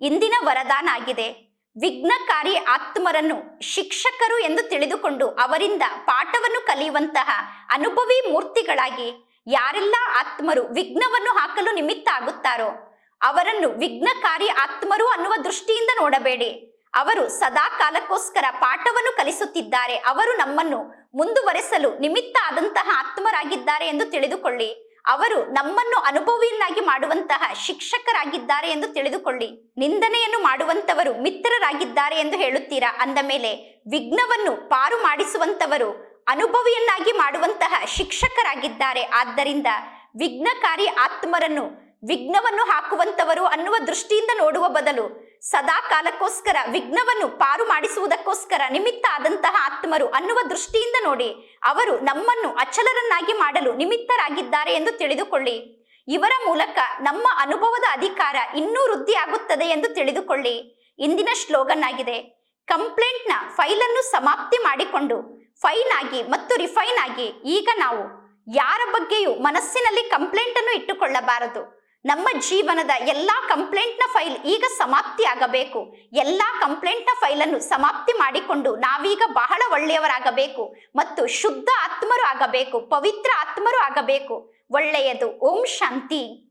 ಇಂದಿನ ವರದಾನ ಆಗಿದೆ. ವಿಘ್ನಕಾರಿ ಆತ್ಮರನ್ನು ಶಿಕ್ಷಕರು ಎಂದು ತಿಳಿದುಕೊಂಡು ಅವರಿಂದ ಪಾಠವನ್ನು ಕಲಿಯುವಂತಹ ಅನುಭವಿ ಮೂರ್ತಿಗಳಾಗಿ ಯಾರೆಲ್ಲ ಆತ್ಮರು ವಿಘ್ನವನ್ನು ಹಾಕಲು ನಿಮಿತ್ತ ಆಗುತ್ತಾರೋ ಅವರನ್ನು ವಿಘ್ನಕಾರಿ ಆತ್ಮರು ಅನ್ನುವ ದೃಷ್ಟಿಯಿಂದ ನೋಡಬೇಡಿ. ಅವರು ಸದಾ ಕಾಲಕ್ಕೋಸ್ಕರ ಪಾಠವನ್ನು ಕಲಿಸುತ್ತಿದ್ದಾರೆ. ಅವರು ನಮ್ಮನ್ನು ಮುಂದುವರೆಸಲು ನಿಮಿತ್ತ ಆದಂತಹ ಆತ್ಮರಾಗಿದ್ದಾರೆ ಎಂದು ತಿಳಿದುಕೊಳ್ಳಿ. ಅವರು ನಮ್ಮನ್ನು ಅನುಭವಿಯನ್ನಾಗಿ ಮಾಡುವಂತಹ ಶಿಕ್ಷಕರಾಗಿದ್ದಾರೆ ಎಂದು ತಿಳಿದುಕೊಳ್ಳಿ. ನಿಂದನೆಯನ್ನು ಮಾಡುವಂತವರು ಮಿತ್ರರಾಗಿದ್ದಾರೆ ಎಂದು ಹೇಳುತ್ತೀರಾ? ಅಂದ ಮೇಲೆ, ವಿಘ್ನವನ್ನು ಪಾರು ಮಾಡಿಸುವಂತವರು ಅನುಭವಿಯನ್ನಾಗಿ ಮಾಡುವಂತಹ ಶಿಕ್ಷಕರಾಗಿದ್ದಾರೆ. ಆದ್ದರಿಂದ ವಿಘ್ನಕಾರಿ ಆತ್ಮರನ್ನು ವಿಘ್ನವನ್ನು ಹಾಕುವಂತವರು ಅನ್ನುವ ದೃಷ್ಟಿಯಿಂದ ನೋಡುವ ಬದಲು ಸದಾ ಕಾಲಕ್ಕೋಸ್ಕರ ವಿಘ್ನವನ್ನು ಪಾರು ಮಾಡಿಸುವುದಕ್ಕೋಸ್ಕರ ನಿಮಿತ್ತ ಆದಂತಹ ಆತ್ಮರು ಅನ್ನುವ ದೃಷ್ಟಿಯಿಂದ ನೋಡಿ ಅವರು ನಮ್ಮನ್ನು ಅಚಲರನ್ನಾಗಿ ಮಾಡಲು ನಿಮಿತ್ತರಾಗಿದ್ದಾರೆ ಎಂದು ತಿಳಿದುಕೊಳ್ಳಿ. ಇವರ ಮೂಲಕ ನಮ್ಮ ಅನುಭವದ ಅಧಿಕಾರ ಇನ್ನೂ ವೃದ್ಧಿಯಾಗುತ್ತದೆ ಎಂದು ತಿಳಿದುಕೊಳ್ಳಿ. ಇಂದಿನ ಶ್ಲೋಗನ್ ಆಗಿದೆ ಕಂಪ್ಲೇಂಟ್ನ ಫೈಲನ್ನು ಸಮಾಪ್ತಿ ಮಾಡಿಕೊಂಡು ಫೈನ್ ಆಗಿ ಮತ್ತು ರಿಫೈನ್ ಆಗಿ ಈಗ ನಾವು ಯಾರ ಬಗ್ಗೆಯೂ ಮನಸ್ಸಿನಲ್ಲಿ ಕಂಪ್ಲೇಂಟ್ ಅನ್ನು ಇಟ್ಟುಕೊಳ್ಳಬಾರದು. ನಮ್ಮ ಜೀವನದ ಎಲ್ಲಾ ಕಂಪ್ಲೇಂಟ್ನ ಫೈಲ್ ಈಗ ಸಮಾಪ್ತಿ ಆಗಬೇಕು. ಎಲ್ಲಾ ಕಂಪ್ಲೇಂಟ್ನ ಫೈಲನ್ನು ಸಮಾಪ್ತಿ ಮಾಡಿಕೊಂಡು ನಾವೀಗ ಬಹಳ ಒಳ್ಳೆಯವರಾಗಬೇಕು ಮತ್ತು ಶುದ್ಧ ಆತ್ಮರು ಆಗಬೇಕು, ಪವಿತ್ರ ಆತ್ಮರು ಆಗಬೇಕು. ಒಳ್ಳೆಯದು. ಓಂ ಶಾಂತಿ.